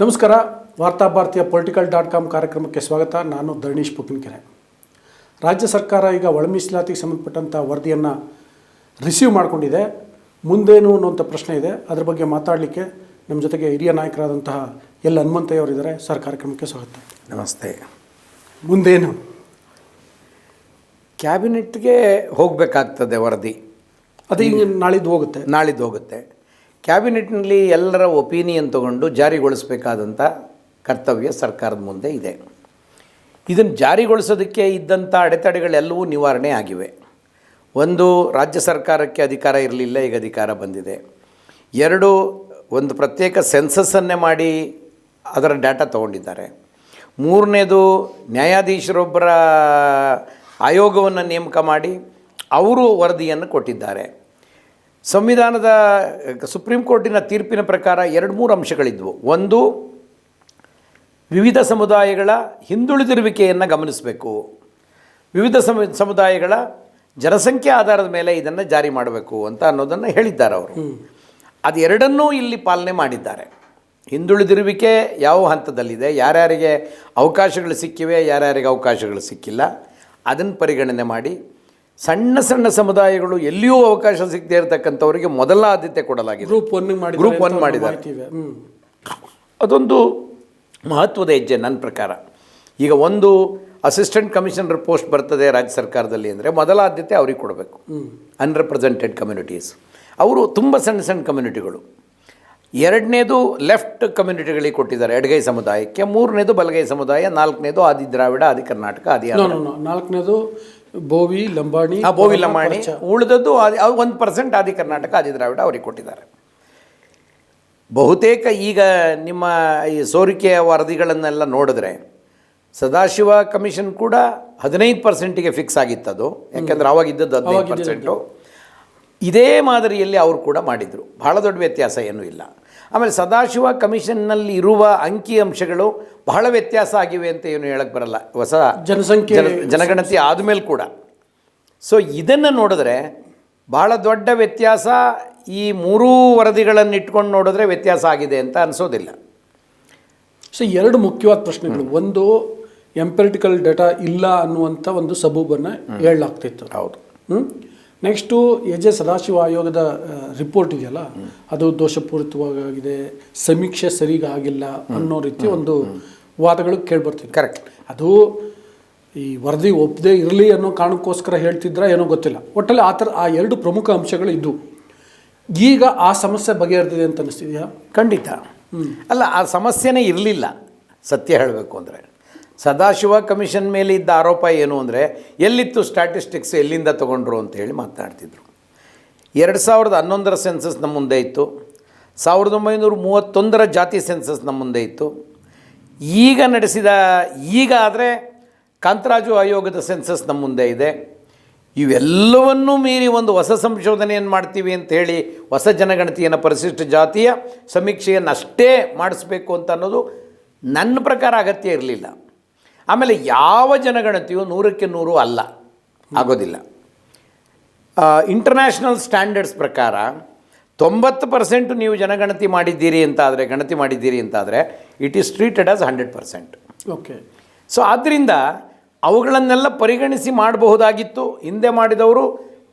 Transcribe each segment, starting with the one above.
ನಮಸ್ಕಾರ. ವಾರ್ತಾ ಭಾರತೀಯ ಪೊಲಿಟಿಕಲ್ ಡಾಟ್ ಕಾಮ್ ಕಾರ್ಯಕ್ರಮಕ್ಕೆ ಸ್ವಾಗತ. ನಾನು ಧರಣೀಶ್ ಪುಕ್ಕಿನಕೆರೆ ರಾಜ್ಯ ಸರ್ಕಾರ ಈಗ ಒಳ ಮೀಸಲಾತಿಗೆ ಸಂಬಂಧಪಟ್ಟಂಥ ವರದಿಯನ್ನು ರಿಸೀವ್ ಮಾಡಿಕೊಂಡಿದೆ. ಮುಂದೇನು ಅನ್ನುವಂಥ ಪ್ರಶ್ನೆ ಇದೆ. ಅದ್ರ ಬಗ್ಗೆ ಮಾತಾಡಲಿಕ್ಕೆ ನಮ್ಮ ಜೊತೆಗೆ ಹಿರಿಯ ನಾಯಕರಾದಂತಹ ಎಲ್ ಹನುಮಂತಯ್ಯವರಿದ್ದಾರೆ ಸರ್ ಕಾರ್ಯಕ್ರಮಕ್ಕೆ ಸ್ವಾಗತ. ನಮಸ್ತೆ. ಮುಂದೇನು? ಕ್ಯಾಬಿನೆಟ್ಗೆ ಹೋಗಬೇಕಾಗ್ತದೆ ವರದಿ. ಅದು ಈಗ ನಾಳಿದ್ದು ಹೋಗುತ್ತೆ. ನಾಳಿದ್ದು ಹೋಗುತ್ತೆ. ಕ್ಯಾಬಿನೆಟ್ನಲ್ಲಿ ಎಲ್ಲರ ಒಪಿನಿಯನ್ ತಗೊಂಡು ಜಾರಿಗೊಳಿಸಬೇಕಾದಂಥ ಕರ್ತವ್ಯ ಸರ್ಕಾರದ ಮುಂದೆ ಇದೆ. ಇದನ್ನು ಜಾರಿಗೊಳಿಸೋದಕ್ಕೆ ಇದ್ದಂಥ ಅಡೆತಡೆಗಳೆಲ್ಲವೂ ನಿವಾರಣೆ ಆಗಿವೆ. ಒಂದು, ರಾಜ್ಯ ಸರ್ಕಾರಕ್ಕೆ ಅಧಿಕಾರ ಇರಲಿಲ್ಲ, ಈಗ ಅಧಿಕಾರ ಬಂದಿದೆ. ಎರಡು, ಒಂದು ಪ್ರತ್ಯೇಕ ಸೆನ್ಸಸ್ಸನ್ನೇ ಮಾಡಿ ಅದರ ಡಾಟಾ ತಗೊಂಡಿದ್ದಾರೆ. ಮೂರನೇದು, ನ್ಯಾಯಾಧೀಶರೊಬ್ಬರ ಆಯೋಗವನ್ನು ನೇಮಕ ಮಾಡಿ ಅವರು ವರದಿಯನ್ನು ಕೊಟ್ಟಿದ್ದಾರೆ. ಸಂವಿಧಾನದ ಸುಪ್ರೀಂ ಕೋರ್ಟಿನ ತೀರ್ಪಿನ ಪ್ರಕಾರ ಎರಡು ಮೂರು ಅಂಶಗಳಿದ್ವು. ಒಂದು ವಿವಿಧ ಸಮುದಾಯಗಳ ಹಿಂದುಳಿದಿರುವಿಕೆಯನ್ನು ಗಮನಿಸಬೇಕು. ವಿವಿಧ ಸಮ ಸಮುದಾಯಗಳ ಜನಸಂಖ್ಯೆ ಆಧಾರದ ಮೇಲೆ ಇದನ್ನು ಜಾರಿ ಮಾಡಬೇಕು ಅಂತ ಅನ್ನೋದನ್ನು ಹೇಳಿದ್ದಾರೆ ಅವರು. ಅದು ಎರಡನ್ನೂ ಇಲ್ಲಿ ಪಾಲನೆ ಮಾಡಿದ್ದಾರೆ. ಹಿಂದುಳಿದಿರುವಿಕೆ ಯಾವ ಹಂತದಲ್ಲಿದೆ? ಯಾರ್ಯಾರಿಗೆ ಅವಕಾಶಗಳು ಸಿಕ್ಕಿವೆ ಯಾರ್ಯಾರಿಗೆ ಅವಕಾಶಗಳು ಸಿಕ್ಕಿಲ್ಲ ಅದನ್ನು ಪರಿಗಣನೆ ಮಾಡಿ ಸಣ್ಣ ಸಣ್ಣ ಸಮುದಾಯಗಳು ಎಲ್ಲಿಯೂ ಅವಕಾಶ ಸಿಗದೇ ಇರತಕ್ಕಂಥವರಿಗೆ ಮೊದಲ ಆದ್ಯತೆ ಕೊಡಲಾಗಿದೆ. ಗ್ರೂಪ್ ಒನ್ ಮಾಡಿ ಗ್ರೂಪ್ ಒನ್ ಮಾಡಿದ್ದಾರೆ. ಅದೊಂದು ಮಹತ್ವದ ಹೆಜ್ಜೆ ನನ್ನ ಪ್ರಕಾರ. ಈಗ ಒಂದು ಅಸಿಸ್ಟೆಂಟ್ ಕಮಿಷನರ್ ಪೋಸ್ಟ್ ಬರ್ತದೆ ರಾಜ್ಯ ಸರ್ಕಾರದಲ್ಲಿ ಅಂದರೆ ಮೊದಲ ಆದ್ಯತೆ ಅವ್ರಿಗೆ ಕೊಡಬೇಕು. ಅನ್ರೆಪ್ರೆಸೆಂಟೆಡ್ ಕಮ್ಯುನಿಟೀಸ್ ಅವರು ತುಂಬ ಸಣ್ಣ ಸಣ್ಣ ಕಮ್ಯುನಿಟಿಗಳು ಎರಡನೇದು ಲೆಫ್ಟ್ ಕಮ್ಯುನಿಟಿಗಳಿಗೆ ಕೊಟ್ಟಿದ್ದಾರೆ ಎಡಗೈ ಸಮುದಾಯಕ್ಕೆ ಮೂರನೇದು ಬಲಗೈ ಸಮುದಾಯ ನಾಲ್ಕನೇದು ಆದಿ ದ್ರಾವಿಡ ಆದಿ ಕರ್ನಾಟಕ ಆದಿ ನಾಲ್ಕನೇದು ಬೋವಿ ಲಂಬಾಣಿ ಆ ಬೋವಿ ಲಂಬಾಣಿ ಉಳಿದದ್ದು ಒಂದು ಪರ್ಸೆಂಟ್ ಆದಿ ಕರ್ನಾಟಕ ಆದಿ ದ್ರಾವಿಡ ಅವರಿಗೆ ಕೊಟ್ಟಿದ್ದಾರೆ. ಬಹುತೇಕ ಈಗ ನಿಮ್ಮ ಈ ಸೋರಿಕೆಯ ವರದಿಗಳನ್ನೆಲ್ಲ ನೋಡಿದ್ರೆ ಸದಾಶಿವ ಕಮಿಷನ್ ಕೂಡ ಹದಿನೈದು ಪರ್ಸೆಂಟಿಗೆ ಫಿಕ್ಸ್ ಆಗಿತ್ತದು. ಯಾಕೆಂದ್ರೆ ಅವಾಗ ಇದ್ದದ್ದು ಹದಿನೈದು ಪರ್ಸೆಂಟು ಇದೇ ಮಾದರಿಯಲ್ಲಿ ಅವರು ಕೂಡ ಮಾಡಿದರು. ಬಹಳ ದೊಡ್ಡ ವ್ಯತ್ಯಾಸ ಏನೂ ಇಲ್ಲ. ಆಮೇಲೆ ಸದಾಶಿವ ಕಮಿಷನ್ನಲ್ಲಿ ಇರುವ ಅಂಕಿ ಅಂಶಗಳು ಬಹಳ ವ್ಯತ್ಯಾಸ ಆಗಿವೆ ಅಂತ ಏನು ಹೇಳಕ್ಕೆ ಬರಲ್ಲ. ಹೊಸ ಜನಸಂಖ್ಯೆ ಜನಗಣತಿ ಆದಮೇಲೆ ಕೂಡ. ಸೊ ಇದನ್ನು ನೋಡಿದ್ರೆ ಬಹಳ ದೊಡ್ಡ ವ್ಯತ್ಯಾಸ ಈ ಮೂರೂ ವರದಿಗಳನ್ನು ಇಟ್ಕೊಂಡು ನೋಡಿದ್ರೆ ವ್ಯತ್ಯಾಸ ಆಗಿದೆ ಅಂತ ಅನಿಸೋದಿಲ್ಲ. ಸೊ ಎರಡು ಮುಖ್ಯವಾದ ಪ್ರಶ್ನೆಗಳು. ಒಂದು ಎಂಪೆರಿಟಿಕಲ್ ಡೇಟಾ ಇಲ್ಲ ಅನ್ನುವಂಥ ಒಂದು ಸಬೂಬನ್ನು ಹೇಳಲಾಗ್ತಿತ್ತು. ಹೌದು. ಹ್ಞೂ ನೆಕ್ಸ್ಟು ಎ ಜೆ ಸದಾಶಿವ ಆಯೋಗದ ರಿಪೋರ್ಟ್ ಇದೆಯಲ್ಲ? ಅದು ದೋಷಪೂರಿತವಾಗಿದೆ ಸಮೀಕ್ಷೆ ಸರಿಗಾಗಿಲ್ಲ ಅನ್ನೋ ರೀತಿ ಒಂದು ವಾದಗಳು ಕೇಳ್ಬರ್ತೀನಿ ಕರೆಕ್ಟ್ ಅದು ಈ ವರದಿ ಒಪ್ಪದೇ ಇರಲಿ ಅನ್ನೋ ಕಾರಣಕ್ಕೋಸ್ಕರ ಹೇಳ್ತಿದ್ರ ಏನೋ ಗೊತ್ತಿಲ್ಲ. ಒಟ್ಟಲ್ಲಿ ಆ ಥರ ಆ ಎರಡು ಪ್ರಮುಖ ಅಂಶಗಳು ಇದ್ದವು ಈಗ ಆ ಸಮಸ್ಯೆ ಬಗೆಹರಿದಿದೆ ಅಂತ ಅನ್ನಿಸ್ತಿದೆಯಾ ಖಂಡಿತ. ಅಲ್ಲ ಆ ಸಮಸ್ಯೆನೇ ಇರಲಿಲ್ಲ ಸತ್ಯ ಹೇಳಬೇಕು ಅಂದರೆ. ಸದಾಶಿವ ಕಮಿಷನ್ ಮೇಲೆ ಇದ್ದ ಆರೋಪ ಏನು ಅಂದರೆ ಎಲ್ಲಿತ್ತು ಸ್ಟ್ಯಾಟಿಸ್ಟಿಕ್ಸ್ ಎಲ್ಲಿಂದ ತೊಗೊಂಡ್ರು ಅಂತ ಹೇಳಿ ಮಾತನಾಡ್ತಿದ್ರು ಎರಡು ಸಾವಿರದ ಹನ್ನೊಂದರ ಸೆನ್ಸಸ್ ನಮ್ಮ ಮುಂದೆ ಇತ್ತು. ಸಾವಿರದ ಒಂಬೈನೂರ ಮೂವತ್ತೊಂದರ ಜಾತಿ ಸೆನ್ಸಸ್ ನಮ್ಮ ಮುಂದೆ ಇತ್ತು. ಈಗ ನಡೆಸಿದ, ಈಗ ಆದರೆ ಕಾಂತರಾಜು ಆಯೋಗದ ಸೆನ್ಸಸ್ ನಮ್ಮ ಮುಂದೆ ಇದೆ. ಇವೆಲ್ಲವನ್ನೂ ಮೀರಿ ಒಂದು ಹೊಸ ಸಂಶೋಧನೆಯನ್ನು ಮಾಡ್ತೀವಿ ಅಂತ ಹೇಳಿ ಹೊಸ ಜನಗಣತಿಯನ್ನು ಪರಿಶಿಷ್ಟ ಜಾತಿಯ ಸಮೀಕ್ಷೆಯನ್ನು ಅಷ್ಟೇ ಮಾಡಿಸ್ಬೇಕು ಅಂತ ಅನ್ನೋದು ನನ್ನ ಪ್ರಕಾರ ಅಗತ್ಯ ಇರಲಿಲ್ಲ. ಆಮೇಲೆ ಯಾವ ಜನಗಣತಿಯು ನೂರಕ್ಕೆ ನೂರು ಅಲ್ಲ. ಆಗೋದಿಲ್ಲ. ಇಂಟರ್ನ್ಯಾಷನಲ್ ಸ್ಟ್ಯಾಂಡರ್ಡ್ಸ್ ಪ್ರಕಾರ ತೊಂಬತ್ತು ಪರ್ಸೆಂಟ್ ನೀವು ಜನಗಣತಿ ಮಾಡಿದ್ದೀರಿ ಅಂತಾದರೆ ಗಣತಿ ಮಾಡಿದ್ದೀರಿ ಅಂತಾದರೆ it is treated as hundred percent okay. So ಆದ್ದರಿಂದ ಅವುಗಳನ್ನೆಲ್ಲ ಪರಿಗಣಿಸಿ ಮಾಡಬಹುದಾಗಿತ್ತು. ಹಿಂದೆ ಮಾಡಿದವರು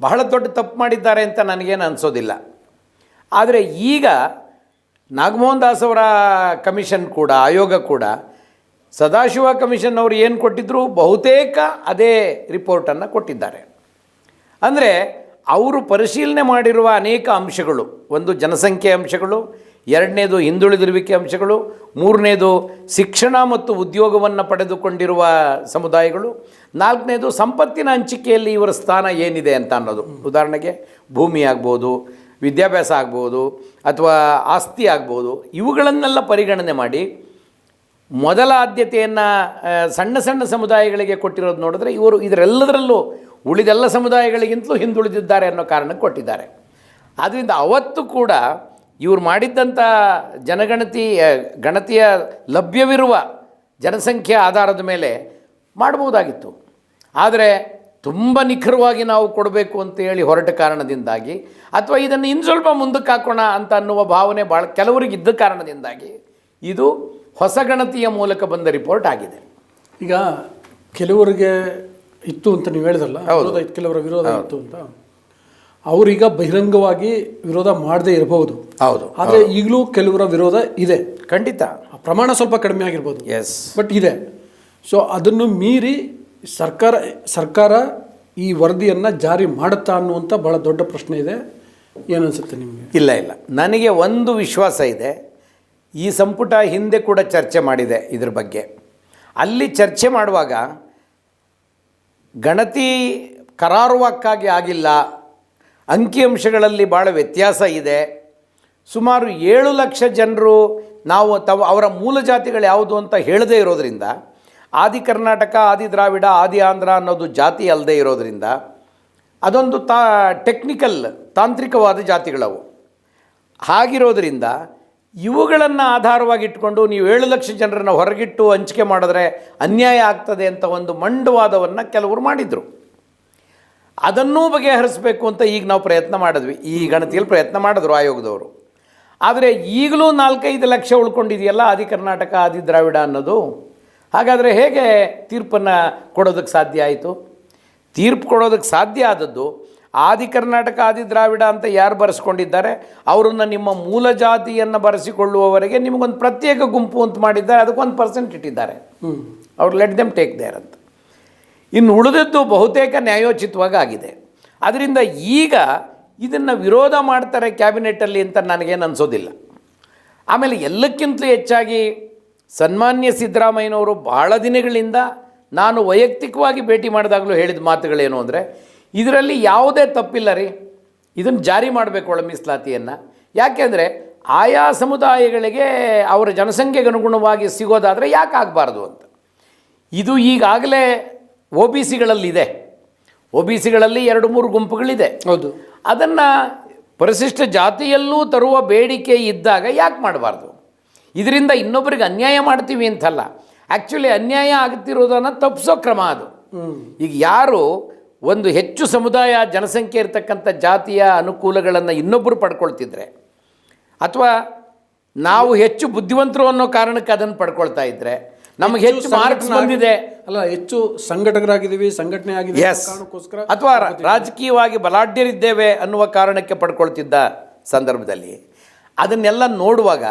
ಬಹಳ ದೊಡ್ಡ ತಪ್ಪು ಮಾಡಿದ್ದಾರೆ ಅಂತ ನನಗೇನು ಅನಿಸೋದಿಲ್ಲ. ಆದರೆ ಈಗ ನಾಗಮೋಹನ್ ದಾಸ್ ಅವರ ಕಮಿಷನ್ ಕೂಡ ಆಯೋಗ ಕೂಡ ಸದಾಶಿವ ಕಮಿಷನ್ ಅವರು ಏನು ಕೊಟ್ಟಿದ್ದರು ಬಹುತೇಕ ಅದೇ ರಿಪೋರ್ಟನ್ನು ಕೊಟ್ಟಿದ್ದಾರೆ. ಅಂದರೆ ಅವರು ಪರಿಶೀಲನೆ ಮಾಡಿರುವ ಅನೇಕ ಅಂಶಗಳು. ಒಂದು ಜನಸಂಖ್ಯೆ ಅಂಶಗಳು, ಎರಡನೇದು ಹಿಂದುಳಿದಿರುವಿಕೆ ಅಂಶಗಳು, ಮೂರನೇದು ಶಿಕ್ಷಣ ಮತ್ತು ಉದ್ಯೋಗವನ್ನು ಪಡೆದುಕೊಂಡಿರುವ ಸಮುದಾಯಗಳು, ನಾಲ್ಕನೇದು ಸಂಪತ್ತಿನ ಹಂಚಿಕೆಯಲ್ಲಿ ಇವರ ಸ್ಥಾನ ಏನಿದೆ ಅಂತ ಅನ್ನೋದು. ಉದಾಹರಣೆಗೆ, ಭೂಮಿ ಆಗ್ಬೋದು, ವಿದ್ಯಾಭ್ಯಾಸ ಆಗ್ಬೋದು, ಅಥವಾ ಆಸ್ತಿ ಆಗ್ಬೋದು, ಇವುಗಳನ್ನೆಲ್ಲ ಪರಿಗಣನೆ ಮಾಡಿ, ಮೊದಲ ಆದ್ಯತೆಯನ್ನು ಸಣ್ಣ ಸಣ್ಣ ಸಮುದಾಯಗಳಿಗೆ ಕೊಟ್ಟಿರೋದು ನೋಡಿದ್ರೆ ಇವರು ಇದರೆಲ್ಲದರಲ್ಲೂ ಉಳಿದೆಲ್ಲ ಸಮುದಾಯಗಳಿಗಿಂತಲೂ ಹಿಂದುಳಿದಿದ್ದಾರೆ ಅನ್ನೋ ಕಾರಣಕ್ಕೆ ಕೊಟ್ಟಿದ್ದಾರೆ. ಆದ್ದರಿಂದ ಅವತ್ತು ಕೂಡ ಇವರು ಮಾಡಿದ್ದಂಥ ಜನಗಣತಿ ಗಣತಿಯ ಲಭ್ಯವಿರುವ ಜನಸಂಖ್ಯೆ ಆಧಾರದ ಮೇಲೆ ಮಾಡಬಹುದಾಗಿತ್ತು. ಆದರೆ ತುಂಬ ನಿಖರವಾಗಿ ನಾವು ಕೊಡಬೇಕು ಅಂತ ಹೇಳಿ ಹೊರಟ ಕಾರಣದಿಂದಾಗಿ ಅಥವಾ ಇದನ್ನು ಇನ್ನು ಸ್ವಲ್ಪ ಮುಂದಕ್ಕೆ ಹಾಕೋಣ ಅಂತ ಅನ್ನುವ ಭಾವನೆ ಭಾಳ ಕೆಲವರಿಗೆ ಇದ್ದ ಕಾರಣದಿಂದಾಗಿ ಇದು ಹೊಸ ಗಣತಿಯ ಮೂಲಕ ಬಂದ ರಿಪೋರ್ಟ್ ಆಗಿದೆ. ಈಗ ಕೆಲವರಿಗೆ ಇತ್ತು ಅಂತ ನೀವು ಹೇಳಿದ್ರಲ್ಲ ಹೌದು. ವಿರೋಧ ಇತ್ತು ಕೆಲವರ ವಿರೋಧ ಇತ್ತು ಅಂತ. ಅವರೀಗ ಬಹಿರಂಗವಾಗಿ ವಿರೋಧ ಮಾಡದೇ ಇರಬಹುದು. ಹೌದು. ಆದರೆ ಈಗಲೂ ಕೆಲವರ ವಿರೋಧ ಇದೆ. ಖಂಡಿತ. ಪ್ರಮಾಣ ಸ್ವಲ್ಪ ಕಡಿಮೆ ಆಗಿರ್ಬೋದು. ಎಸ್ ಬಟ್ ಇದೆ. ಸೊ ಅದನ್ನು ಮೀರಿ ಸರ್ಕಾರ ಸರ್ಕಾರ ಈ ವರದಿಯನ್ನು ಜಾರಿ ಮಾಡುತ್ತಾ ಅನ್ನುವಂಥ ಭಾಳ ದೊಡ್ಡ ಪ್ರಶ್ನೆ ಇದೆ. ಏನನ್ಸುತ್ತೆ ನಿಮಗೆ? ಇಲ್ಲ ಇಲ್ಲ. ನನಗೆ ಒಂದು ವಿಶ್ವಾಸ ಇದೆ. ಈ ಸಂಪುಟ ಹಿಂದೆ ಕೂಡ ಚರ್ಚೆ ಮಾಡಿದೆ ಇದ್ರ ಬಗ್ಗೆ. ಅಲ್ಲಿ ಚರ್ಚೆ ಮಾಡುವಾಗ ಗಣತಿ ಕರಾರುವಕ್ಕಾಗಿ ಆಗಿಲ್ಲ ಅಂಕಿಅಂಶಗಳಲ್ಲಿ ಭಾಳ ವ್ಯತ್ಯಾಸ ಇದೆ. ಸುಮಾರು ಏಳು ಲಕ್ಷ ಜನರು ನಾವು ತವ ಅವರ ಮೂಲ ಜಾತಿಗಳು ಯಾವುದು ಅಂತ ಹೇಳದೇ ಇರೋದರಿಂದ, ಆದಿ ಕರ್ನಾಟಕ, ಆದಿ ದ್ರಾವಿಡ, ಆದಿ ಆಂಧ್ರ ಅನ್ನೋದು ಜಾತಿ ಅಲ್ಲದೆ ಇರೋದರಿಂದ, ಅದೊಂದು ತಾ ಟೆಕ್ನಿಕಲ್ ತಾಂತ್ರಿಕವಾದ ಜಾತಿಗಳವು. ಹಾಗಿರೋದ್ರಿಂದ ಇವುಗಳನ್ನು ಆಧಾರವಾಗಿ ಇಟ್ಕೊಂಡು ನೀವು ಏಳು ಲಕ್ಷ ಜನರನ್ನು ಹೊರಗಿಟ್ಟು ಹಂಚಿಕೆ ಮಾಡಿದ್ರೆ ಅನ್ಯಾಯ ಆಗ್ತದೆ ಅಂತ ಒಂದು ಮಂಡುವಾದವನ್ನು ಕೆಲವರು ಮಾಡಿದರು. ಅದನ್ನೂ ಬಗೆಹರಿಸಬೇಕು ಅಂತ ಈಗ ನಾವು ಪ್ರಯತ್ನ ಮಾಡಿದ್ವಿ. ಈ ಗಣತಿಯಲ್ಲಿ ಪ್ರಯತ್ನ ಮಾಡಿದ್ರು ಆಯೋಗದವರು. ಆದರೆ ಈಗಲೂ ನಾಲ್ಕೈದು ಲಕ್ಷ ಉಳ್ಕೊಂಡಿದೆಯಲ್ಲ ಆದಿ ಕರ್ನಾಟಕ, ಆದಿ ದ್ರಾವಿಡ ಅನ್ನೋದು? ಹಾಗಾದರೆ ಹೇಗೆ ತೀರ್ಪನ್ನು ಕೊಡೋದಕ್ಕೆ ಸಾಧ್ಯ ಆಯಿತು? ತೀರ್ಪು ಕೊಡೋದಕ್ಕೆ ಸಾಧ್ಯ ಆದದ್ದು ಆದಿ ಕರ್ನಾಟಕ ಆದಿ ದ್ರಾವಿಡ ಅಂತ ಯಾರು ಬರೆಸ್ಕೊಂಡಿದ್ದಾರೆ? ಅವರನ್ನು ನಿಮ್ಮ ಮೂಲ ಜಾತಿಯನ್ನು ಬರೆಸಿಕೊಳ್ಳುವವರೆಗೆ ನಿಮಗೊಂದು ಪ್ರತ್ಯೇಕ ಗುಂಪು ಅಂತ ಮಾಡಿದ್ದಾರೆ. ಅದಕ್ಕೊಂದು ಪರ್ಸೆಂಟ್ ಇಟ್ಟಿದ್ದಾರೆ. ಅವ್ರು ಲೆಟ್ ದೆಮ್ ಟೇಕ್ ದೇರ್ ಅಂತ. ಇನ್ನು ಉಳಿದದ್ದು ಬಹುತೇಕ ನ್ಯಾಯೋಚಿತವಾಗಿ ಆಗಿದೆ. ಅದರಿಂದ ಈಗ ಇದನ್ನು ವಿರೋಧ ಮಾಡ್ತಾರೆ ಕ್ಯಾಬಿನೆಟ್ಟಲ್ಲಿ ಅಂತ ನನಗೇನು ಅನಿಸೋದಿಲ್ಲ. ಆಮೇಲೆ ಎಲ್ಲಕ್ಕಿಂತಲೂ ಹೆಚ್ಚಾಗಿ ಸನ್ಮಾನ್ಯ ಸಿದ್ದರಾಮಯ್ಯನವರು ಬಹಳ ದಿನಗಳಿಂದ ನಾನು ವೈಯಕ್ತಿಕವಾಗಿ ಭೇಟಿ ಮಾಡಿದಾಗಲೂ ಹೇಳಿದ ಮಾತುಗಳೇನು ಅಂದರೆ ಇದರಲ್ಲಿ ಯಾವುದೇ ತಪ್ಪಿಲ್ಲ ರೀ. ಇದನ್ನು ಜಾರಿ ಮಾಡಬೇಕು ಒಳ ಮೀಸಲಾತಿಯನ್ನು. ಯಾಕೆಂದರೆ ಆಯಾ ಸಮುದಾಯಗಳಿಗೆ ಅವರ ಜನಸಂಖ್ಯೆಗೆ ಅನುಗುಣವಾಗಿ ಸಿಗೋದಾದರೆ ಯಾಕೆ ಆಗಬಾರ್ದು ಅಂತ. ಇದು ಈಗಾಗಲೇ ಒ ಬಿ ಸಿಗಳಲ್ಲಿದೆ. ಒ ಬಿ ಸಿಗಳಲ್ಲಿ ಎರಡು ಮೂರು ಗುಂಪುಗಳಿದೆ. ಹೌದು. ಅದನ್ನು ಪರಿಶಿಷ್ಟ ಜಾತಿಯಲ್ಲೂ ತರುವ ಬೇಡಿಕೆ ಇದ್ದಾಗ ಯಾಕೆ ಮಾಡಬಾರ್ದು? ಇದರಿಂದ ಇನ್ನೊಬ್ಬರಿಗೆ ಅನ್ಯಾಯ ಮಾಡ್ತೀವಿ ಅಂತಲ್ಲ ಆ್ಯಕ್ಚುಲಿ ಅನ್ಯಾಯ ಆಗ್ತಿರೋದನ್ನು ತಪ್ಪಿಸೋ ಕ್ರಮ ಅದು. ಈಗ ಯಾರು ಒಂದು ಹೆಚ್ಚು ಸಮುದಾಯ ಜನಸಂಖ್ಯೆ ಇರತಕ್ಕಂಥ ಜಾತಿಯ ಅನುಕೂಲಗಳನ್ನು ಇನ್ನೊಬ್ಬರು ಪಡ್ಕೊಳ್ತಿದ್ರೆ ಅಥವಾ ನಾವು ಹೆಚ್ಚು ಬುದ್ಧಿವಂತರು ಅನ್ನೋ ಕಾರಣಕ್ಕೆ ಅದನ್ನು ಪಡ್ಕೊಳ್ತಾ ಇದ್ರೆ ನಮಗೆ ಹೆಚ್ಚು ಮಾರ್ಕ್ಸ್ ಬಂದಿದೆ. ಅಲ್ಲ ಹೆಚ್ಚು ಸಂಘಟಕರಾಗಿದ್ದೀವಿ ಸಂಘಟನೆ ಆಗಿದೆ ಕಾರಣಕ್ಕೋಸ್ಕರ ಅಥವಾ ರಾಜಕೀಯವಾಗಿ ಬಲಾಢ್ಯರಿದ್ದೇವೆ ಅನ್ನುವ ಕಾರಣಕ್ಕೆ ಪಡ್ಕೊಳ್ತಿದ್ದ ಸಂದರ್ಭದಲ್ಲಿ ಅದನ್ನೆಲ್ಲ ನೋಡುವಾಗ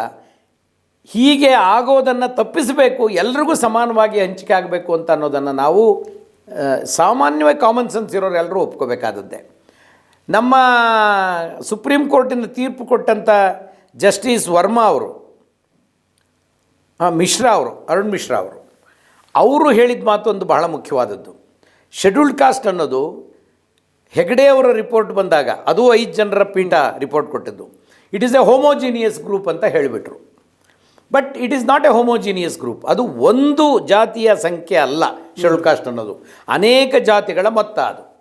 ಹೀಗೆ ಆಗೋದನ್ನು ತಪ್ಪಿಸಬೇಕು ಎಲ್ರಿಗೂ ಸಮಾನವಾಗಿ ಹಂಚಿಕೆ ಆಗಬೇಕು ಅಂತ ಅನ್ನೋದನ್ನು ನಾವು ಸಾಮಾನ್ಯವಾಗಿ ಕಾಮನ್ ಸೆನ್ಸ್ ಇರೋರು ಎಲ್ಲರೂ ಒಪ್ಕೋಬೇಕಾದದ್ದೇ. ನಮ್ಮ ಸುಪ್ರೀಂ ಕೋರ್ಟಿಂದ ತೀರ್ಪು ಕೊಟ್ಟಂಥ ಜಸ್ಟಿಸ್ ವರ್ಮಾ ಅವರು ಮಿಶ್ರಾ ಅವರು, ಅರುಣ್ ಮಿಶ್ರಾ ಅವರು ಅವರು ಹೇಳಿದ ಮಾತು ಒಂದು ಬಹಳ ಮುಖ್ಯವಾದದ್ದು. ಶೆಡ್ಯೂಲ್ಡ್ ಕಾಸ್ಟ್ ಅನ್ನೋದು ಹೆಗಡೆ ಅವರ ರಿಪೋರ್ಟ್ ಬಂದಾಗ, ಅದು ಐದು ಜನರ ಪೀಠ ರಿಪೋರ್ಟ್ ಕೊಟ್ಟಿದ್ದು. It is a homogeneous group ಅಂತ ಹೇಳಿಬಿಟ್ರು. But it is not a homogeneous group ಅದು ಒಂದು ಜಾತಿಯ ಸಂಖ್ಯೆ ಅಲ್ಲ ಶೆಡ್ಯೂಲ್ ಕಾಸ್ಟ್ ಅನ್ನೋದು. ಅನೇಕ ಜಾತಿಗಳ ಮೊತ್ತ ಅದು.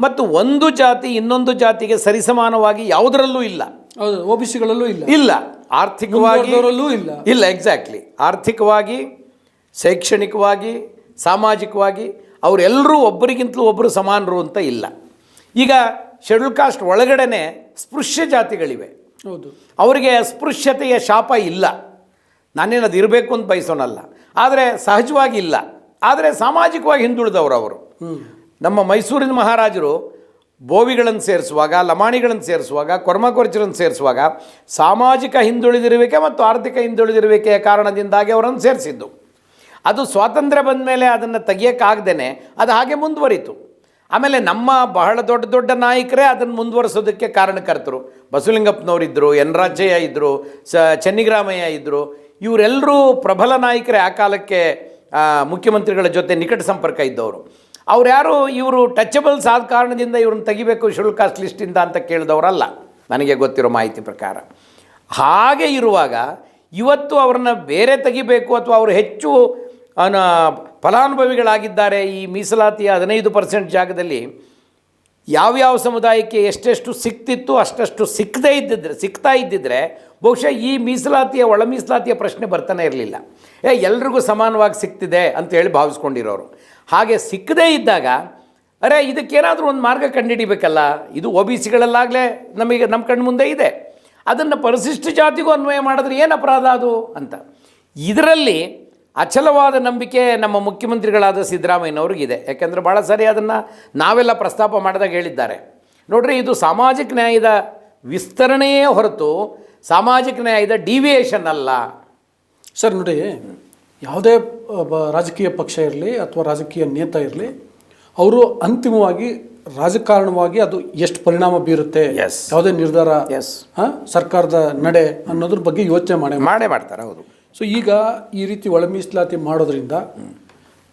ಮತ್ತು ಒಂದು ಜಾತಿ ಇನ್ನೊಂದು ಜಾತಿಗೆ ಸರಿಸಮಾನವಾಗಿ ಯಾವುದರಲ್ಲೂ ಇಲ್ಲ. ಹೌದು ಒ ಬಿ ಸಿಗಳಲ್ಲೂ ಇಲ್ಲ. ಇಲ್ಲ. ಆರ್ಥಿಕವಾಗಿ ಇಲ್ಲ. ಇಲ್ಲ ಎಕ್ಸಾಕ್ಟ್ಲಿ ಆರ್ಥಿಕವಾಗಿ ಶೈಕ್ಷಣಿಕವಾಗಿ ಸಾಮಾಜಿಕವಾಗಿ ಅವರೆಲ್ಲರೂ ಒಬ್ಬರಿಗಿಂತಲೂ ಒಬ್ಬರು ಸಮಾನರು ಅಂತ ಇಲ್ಲ. ಈಗ ಶೆಡ್ಯೂಲ್ ಕಾಸ್ಟ್ ಒಳಗಡೆನೆ ಸ್ಪೃಶ್ಯ ಜಾತಿಗಳಿವೆ. ಹೌದು. ಅವರಿಗೆ ಅಸ್ಪೃಶ್ಯತೆಯ ಶಾಪ ಇಲ್ಲ. ನಾನೇನು ಅದು ಇರಬೇಕು ಅಂತ ಬಯಸೋನಲ್ಲ. ಆದರೆ ಸಹಜವಾಗಿ ಇಲ್ಲ. ಆದರೆ ಸಾಮಾಜಿಕವಾಗಿ ಹಿಂದುಳಿದವರು ಅವರು. ನಮ್ಮ ಮೈಸೂರಿನ ಮಹಾರಾಜರು ಬೋವಿಗಳನ್ನು ಸೇರಿಸುವಾಗ, ಲಮಾಣಿಗಳನ್ನು ಸೇರಿಸುವಾಗ ಕೊರ್ಮಕೊರ್ಚರನ್ನು ಸೇರಿಸುವಾಗ ಸಾಮಾಜಿಕ ಹಿಂದುಳಿದಿರುವಿಕೆ ಮತ್ತು ಆರ್ಥಿಕ ಹಿಂದುಳಿದಿರುವಿಕೆಯ ಕಾರಣದಿಂದಾಗಿ ಅವರನ್ನು ಸೇರಿಸಿದ್ದು. ಅದು ಸ್ವಾತಂತ್ರ್ಯ ಬಂದ ಮೇಲೆ ಅದನ್ನು ತೆಗಿಯೋಕ್ಕಾಗ್ದೇ ಅದು ಹಾಗೆ ಮುಂದುವರಿತು. ಆಮೇಲೆ ನಮ್ಮ ಬಹಳ ದೊಡ್ಡ ದೊಡ್ಡ ನಾಯಕರೇ ಅದನ್ನು ಮುಂದುವರಿಸೋದಕ್ಕೆ ಕಾರಣಕರ್ತರು. ಬಸವಲಿಂಗಪ್ಪನವರಿದ್ದರು, ಎನ್ ರಾಜಯ್ಯ ಇದ್ದರು, ಸ, ಚನ್ನಿಗ್ರಾಮಯ್ಯ ಇದ್ದರು ಇವರೆಲ್ಲರೂ ಪ್ರಬಲ ನಾಯಕರೇ ಆ ಕಾಲಕ್ಕೆ ಮುಖ್ಯಮಂತ್ರಿಗಳ ಜೊತೆ ನಿಕಟ ಸಂಪರ್ಕ ಇದ್ದವರು. ಅವ್ರು ಯಾರು ಇವರು ಟಚಬಲ್ಸ್ ಆದ ಕಾರಣದಿಂದ ಇವ್ರನ್ನ ತೆಗಿಬೇಕು ಶುಲ್ಕ ಲಿಸ್ಟಿಂದ ಅಂತ ಕೇಳಿದವರಲ್ಲ, ನನಗೆ ಗೊತ್ತಿರೋ ಮಾಹಿತಿ ಪ್ರಕಾರ. ಹಾಗೆ ಇರುವಾಗ ಇವತ್ತು ಅವ್ರನ್ನ ಬೇರೆ ತೆಗಿಬೇಕು ಅಥವಾ ಅವರು ಹೆಚ್ಚು ಫಲಾನುಭವಿಗಳಾಗಿದ್ದಾರೆ ಈ ಮೀಸಲಾತಿಯ ಹದಿನೈದು ಪರ್ಸೆಂಟ್ ಜಾಗದಲ್ಲಿ ಯಾವ್ಯಾವ ಸಮುದಾಯಕ್ಕೆ ಎಷ್ಟೆಷ್ಟು ಸಿಕ್ತಿತ್ತು, ಅಷ್ಟಷ್ಟು ಸಿಕ್ಕದೇ ಇದ್ದಿದ್ರೆ ಸಿಗ್ತಾ ಇದ್ದಿದ್ರೆ ಬಹುಶಃ ಈ ಮೀಸಲಾತಿಯ, ಒಳ ಮೀಸಲಾತಿಯ ಪ್ರಶ್ನೆ ಬರ್ತಾನೆ ಇರಲಿಲ್ಲ. ಏ, ಎಲ್ರಿಗೂ ಸಮಾನವಾಗಿ ಸಿಗ್ತಿದೆ ಅಂತ ಹೇಳಿ ಭಾವಿಸ್ಕೊಂಡಿರೋರು. ಹಾಗೆ ಸಿಕ್ಕದೇ ಇದ್ದಾಗ, ಅರೆ, ಇದಕ್ಕೇನಾದರೂ ಒಂದು ಮಾರ್ಗ ಕಂಡುಹಿಡಿಬೇಕಲ್ಲ ಇದು ಒ ಬಿ ಸಿಗಳಲ್ಲಾಗಲೇ ನಮಗೆ ನಮ್ಮ ಕಣ್ಣು ಮುಂದೆ ಇದೆ. ಅದನ್ನು ಪರಿಶಿಷ್ಟ ಜಾತಿಗೂ ಅನ್ವಯ ಮಾಡಿದ್ರೆ ಏನು ಅಪರಾಧ ಅದು ಅಂತ. ಇದರಲ್ಲಿ ಅಚಲವಾದ ನಂಬಿಕೆ ನಮ್ಮ ಮುಖ್ಯಮಂತ್ರಿಗಳಾದ ಸಿದ್ದರಾಮಯ್ಯನವ್ರಿಗಿದೆ. ಯಾಕೆಂದರೆ ಭಾಳ ಸರಿ ಅದನ್ನು ನಾವೆಲ್ಲ ಪ್ರಸ್ತಾಪ ಮಾಡಿದಾಗ ಹೇಳಿದ್ದಾರೆ. ನೋಡ್ರಿ ಇದು ಸಾಮಾಜಿಕ ನ್ಯಾಯದ ವಿಸ್ತರಣೆಯೇ ಹೊರತು ಸಾಮಾಜಿಕ ನ್ಯಾಯದ ಡಿವಿಯೇಷನ್ ಅಲ್ಲ. ಸರ್ ನೋಡಿ ಯಾವುದೇ ರಾಜಕೀಯ ಪಕ್ಷ ಇರಲಿ ಅಥವಾ ರಾಜಕೀಯ ನೇತ ಇರಲಿ ಅವರು ಅಂತಿಮವಾಗಿ ರಾಜಕಾರಣವಾಗಿ ಅದು ಎಷ್ಟು ಪರಿಣಾಮ ಬೀರುತ್ತೆ. ಯಾವುದೇ ನಿರ್ಧಾರ ಸರ್ಕಾರದ ನಡೆ ಅನ್ನೋದ್ರ ಬಗ್ಗೆ ಯೋಚನೆ ಮಾಡಿ ಮಾಡೇ ಮಾಡ್ತಾರೆ ಹೌದು. ಸೊ ಈಗ ಈ ರೀತಿ ಒಳ ಮೀಸಲಾತಿ ಮಾಡೋದ್ರಿಂದ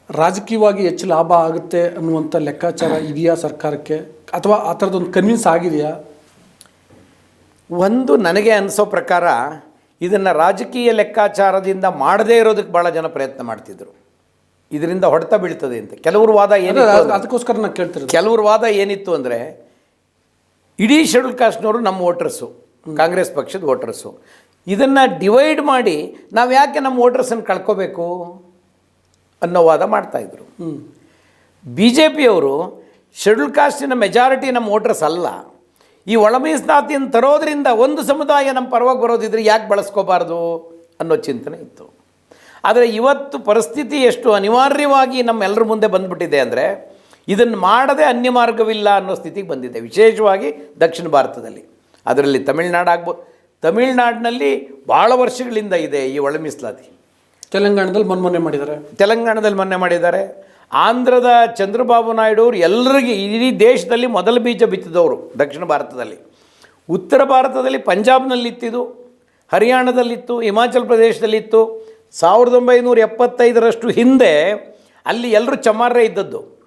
ರಾಜಕೀಯವಾಗಿ ಹೆಚ್ಚು ಲಾಭ ಆಗುತ್ತೆ ಅನ್ನುವಂಥ ಲೆಕ್ಕಾಚಾರ ಇದೆಯಾ ಸರ್ಕಾರಕ್ಕೆ? ಅಥವಾ ಆ ಥರದೊಂದು ಕನ್ವಿನ್ಸ್ ಆಗಿದೆಯಾ? ಒಂದು ನನಗೆ ಅನಿಸೋ ಪ್ರಕಾರ ಇದನ್ನು ರಾಜಕೀಯ ಲೆಕ್ಕಾಚಾರದಿಂದ ಮಾಡದೇ ಇರೋದಕ್ಕೆ ಭಾಳ ಜನ ಪ್ರಯತ್ನ ಮಾಡ್ತಿದ್ರು. ಇದರಿಂದ ಹೊಡೆತ ಬೀಳ್ತದೆ ಅಂತ. ಕೆಲವರು ವಾದ ಅಂದ್ರೆ- ಅದಕ್ಕೋಸ್ಕರ ನಾನು ಕೇಳ್ತಿರೋದು. ಕೆಲವರು ವಾದ ಏನಿತ್ತು ಅಂದರೆ ಇಡೀ ಶೆಡ್ಯೂಲ್ ಕಾಸ್ಟ್ನವರು ನಮ್ಮ ವೋಟರ್ಸು ಕಾಂಗ್ರೆಸ್ ಪಕ್ಷದ ವೋಟರ್ಸು. ಇದನ್ನು ಡಿವೈಡ್ ಮಾಡಿ ನಾವು ಯಾಕೆ ನಮ್ಮ ವೋಟರ್ಸನ್ನು ಕಳ್ಕೋಬೇಕು ಅನ್ನೋ ವಾದ ಮಾಡ್ತಾಯಿದ್ರು ಹ್ಞೂ ಬಿ ಜೆ ಪಿಯವರು ಶೆಡ್ಯೂಲ್ ಕಾಸ್ಟಿನ ಮೆಜಾರಿಟಿ ನಮ್ಮ ವೋಟರ್ಸ್ ಅಲ್ಲ. ಈ ಒಳ ಮೀಸಲಾತಿಯನ್ನು ತರೋದ್ರಿಂದ ಒಂದು ಸಮುದಾಯ ನಮ್ಮ ಪರವಾಗಿ ಬರೋದಿದ್ರೆ ಯಾಕೆ ಬಳಸ್ಕೋಬಾರ್ದು ಅನ್ನೋ ಚಿಂತನೆ ಇತ್ತು. ಆದರೆ ಇವತ್ತು ಪರಿಸ್ಥಿತಿ ಎಷ್ಟು ಅನಿವಾರ್ಯವಾಗಿ ನಮ್ಮೆಲ್ಲರ ಮುಂದೆ ಬಂದುಬಿಟ್ಟಿದೆ ಅಂದರೆ ಇದನ್ನು ಮಾಡದೆ ಅನ್ಯ ಮಾರ್ಗವಿಲ್ಲ ಅನ್ನೋ ಸ್ಥಿತಿಗೆ ಬಂದಿದೆ. ವಿಶೇಷವಾಗಿ ದಕ್ಷಿಣ ಭಾರತದಲ್ಲಿ. ಅದರಲ್ಲಿ ತಮಿಳುನಾಡು ಆಗ್ಬೋದು ತಮಿಳ್ನಾಡಿನಲ್ಲಿ ಭಾಳ ವರ್ಷಗಳಿಂದ ಇದೆ ಈ ಒಳ ಮೀಸಲಾತಿ. ತೆಲಂಗಾಣದಲ್ಲಿ ಮೊನ್ನೆ ಮಾಡಿದ್ದಾರೆ. ತೆಲಂಗಾಣದಲ್ಲಿ ಮೊನ್ನೆ ಮಾಡಿದ್ದಾರೆ. ಆಂಧ್ರದ ಚಂದ್ರಬಾಬು ನಾಯ್ಡು ಅವರು ಎಲ್ಲರಿಗೆ ಇಡೀ ದೇಶದಲ್ಲಿ ಮೊದಲ ಬೀಜ ಬಿತ್ತಿದವರು ದಕ್ಷಿಣ ಭಾರತದಲ್ಲಿ. ಉತ್ತರ ಭಾರತದಲ್ಲಿ ಪಂಜಾಬ್ನಲ್ಲಿತ್ತಿದ್ದು ಹರಿಯಾಣದಲ್ಲಿತ್ತು ಹಿಮಾಚಲ ಪ್ರದೇಶದಲ್ಲಿತ್ತು. ಸಾವಿರದ ಒಂಬೈನೂರ ಎಪ್ಪತ್ತೈದರಷ್ಟು ಹಿಂದೆ ಅಲ್ಲಿ ಎಲ್ಲರೂ ಚಮ್ಮಾರರೇ ಇದ್ದದ್ದು.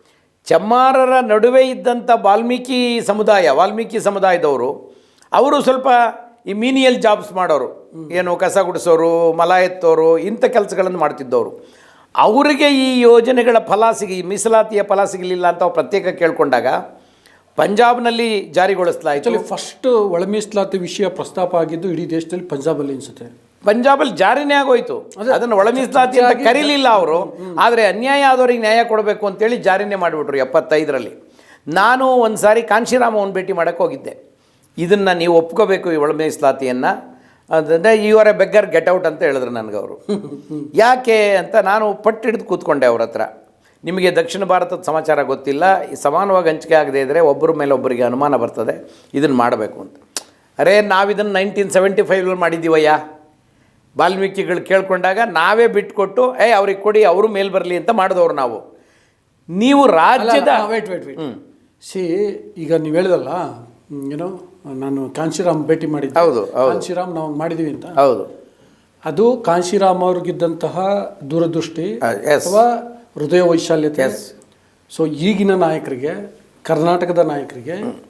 ಚಮ್ಮಾರರ ನಡುವೆ ಇದ್ದಂಥ ವಾಲ್ಮೀಕಿ ಸಮುದಾಯ ವಾಲ್ಮೀಕಿ ಸಮುದಾಯದವರು ಅವರು ಸ್ವಲ್ಪ ಈ ಮೀನಿಯಲ್ ಜಾಬ್ಸ್ ಮಾಡೋರು ಏನು ಕಸ ಗುಡಿಸೋರು ಮಲ ಎತ್ತೋರು ಇಂಥ ಕೆಲಸಗಳನ್ನು ಮಾಡ್ತಿದ್ದವರು. ಅವರಿಗೆ ಈ ಯೋಜನೆಗಳ ಫಲ ಸಿಗಿ ಮೀಸಲಾತಿಯ ಫಲ ಸಿಗಲಿಲ್ಲ ಅಂತ ಅವ್ರು ಪ್ರತ್ಯೇಕ ಕೇಳ್ಕೊಂಡಾಗ ಪಂಜಾಬ್ನಲ್ಲಿ ಜಾರಿಗೊಳಿಸಲಾಯಿತು. ಆ್ಯಕ್ಚುಲಿ ಫಸ್ಟ್ ಒಳ ಮೀಸಲಾತಿ ವಿಷಯ ಪ್ರಸ್ತಾಪ ಆಗಿದ್ದು ಇಡೀ ದೇಶದಲ್ಲಿ ಪಂಜಾಬಲ್ಲಿ ಅನಿಸುತ್ತೆ. ಪಂಜಾಬಲ್ಲಿ ಜಾರಿನೇ ಆಗೋಯ್ತು. ಅದನ್ನು ಒಳ ಮೀಸಲಾತಿ ಅಂತ ಕರೀಲಿಲ್ಲ ಅವರು. ಆದರೆ ಅನ್ಯಾಯ ಆದವರಿಗೆ ನ್ಯಾಯ ಕೊಡಬೇಕು ಅಂತೇಳಿ ಜಾರಿನೇ ಮಾಡಿಬಿಟ್ರು ಎಪ್ಪತ್ತೈದರಲ್ಲಿ. ನಾನು ಒಂದು ಸಾರಿ ಕಾಂಶಿರಾಮ ಭೇಟಿ ಮಾಡೋಕ್ಕೆ ಹೋಗಿದ್ದೆ. ಇದನ್ನು ನೀವು ಒಪ್ಕೋಬೇಕು ಈ ಒಳ ಮೀಸಲಾತಿಯನ್ನು ಆರ್ ಇವರ ಬೆಗ್ಗರ್ ಗೆಟ್ ಔಟ್ ಅಂತ ಹೇಳಿದ್ರು ನನಗೆ ಅವರು. ಯಾಕೆ ಅಂತ ನಾನು ಪಟ್ಟು ಹಿಡಿದು ಕೂತ್ಕೊಂಡೆ ಅವ್ರ ಹತ್ರ. ನಿಮಗೆ ದಕ್ಷಿಣ ಭಾರತದ ಸಮಾಚಾರ ಗೊತ್ತಿಲ್ಲ ಈ ಸಮಾನವಾಗಿ ಹಂಚಿಕೆ ಆಗದೆ ಇದ್ದರೆ ಒಬ್ಬರ ಮೇಲೆ ಒಬ್ಬರಿಗೆ ಅನುಮಾನ ಬರ್ತದೆ ಇದನ್ನು ಮಾಡಬೇಕು ಅಂತ. ಅರೇ ನಾವಿದನ್ನು ನೈನ್ಟೀನ್ ಸೆವೆಂಟಿ ಫೈವಲ್ಲಿ ಮಾಡಿದ್ದೀವಯ್ಯ. ವಾಲ್ಮೀಕಿಗಳು ಕೇಳ್ಕೊಂಡಾಗ ನಾವೇ ಬಿಟ್ಕೊಟ್ಟು ಏ ಅವ್ರಿಗೆ ಕೊಡಿ ಅವರು ಮೇಲೆ ಬರಲಿ ಅಂತ ಮಾಡಿದವ್ರು ನಾವು. ನೀವು ರಾಜ್ಯದ ವೇಟ್ ಸಿ ಈಗ ನೀವು ಹೇಳಿದಲ್ಲ ಏನೋ ನಾನು ಕಾಂಶಿರಾಮ್ ಭೇಟಿ ಮಾಡಿದ್ದೆ. ಹೌದು. ಕಾಂಶಿರಾಮ್ ನಾವು ಮಾಡಿದೀವಿ ಅಂತ. ಹೌದು. ಅದು ಕಾಂಶಿರಾಮ್ ಅವ್ರಿಗಿದ್ದಂತಹ ದೂರದೃಷ್ಟಿ. ಅಥವಾ ಹೃದಯ ವೈಶಾಲ್ಯತೆ. ಸೊ ಈಗಿನ ನಾಯಕರಿಗೆ ಕರ್ನಾಟಕದ ನಾಯಕರಿಗೆ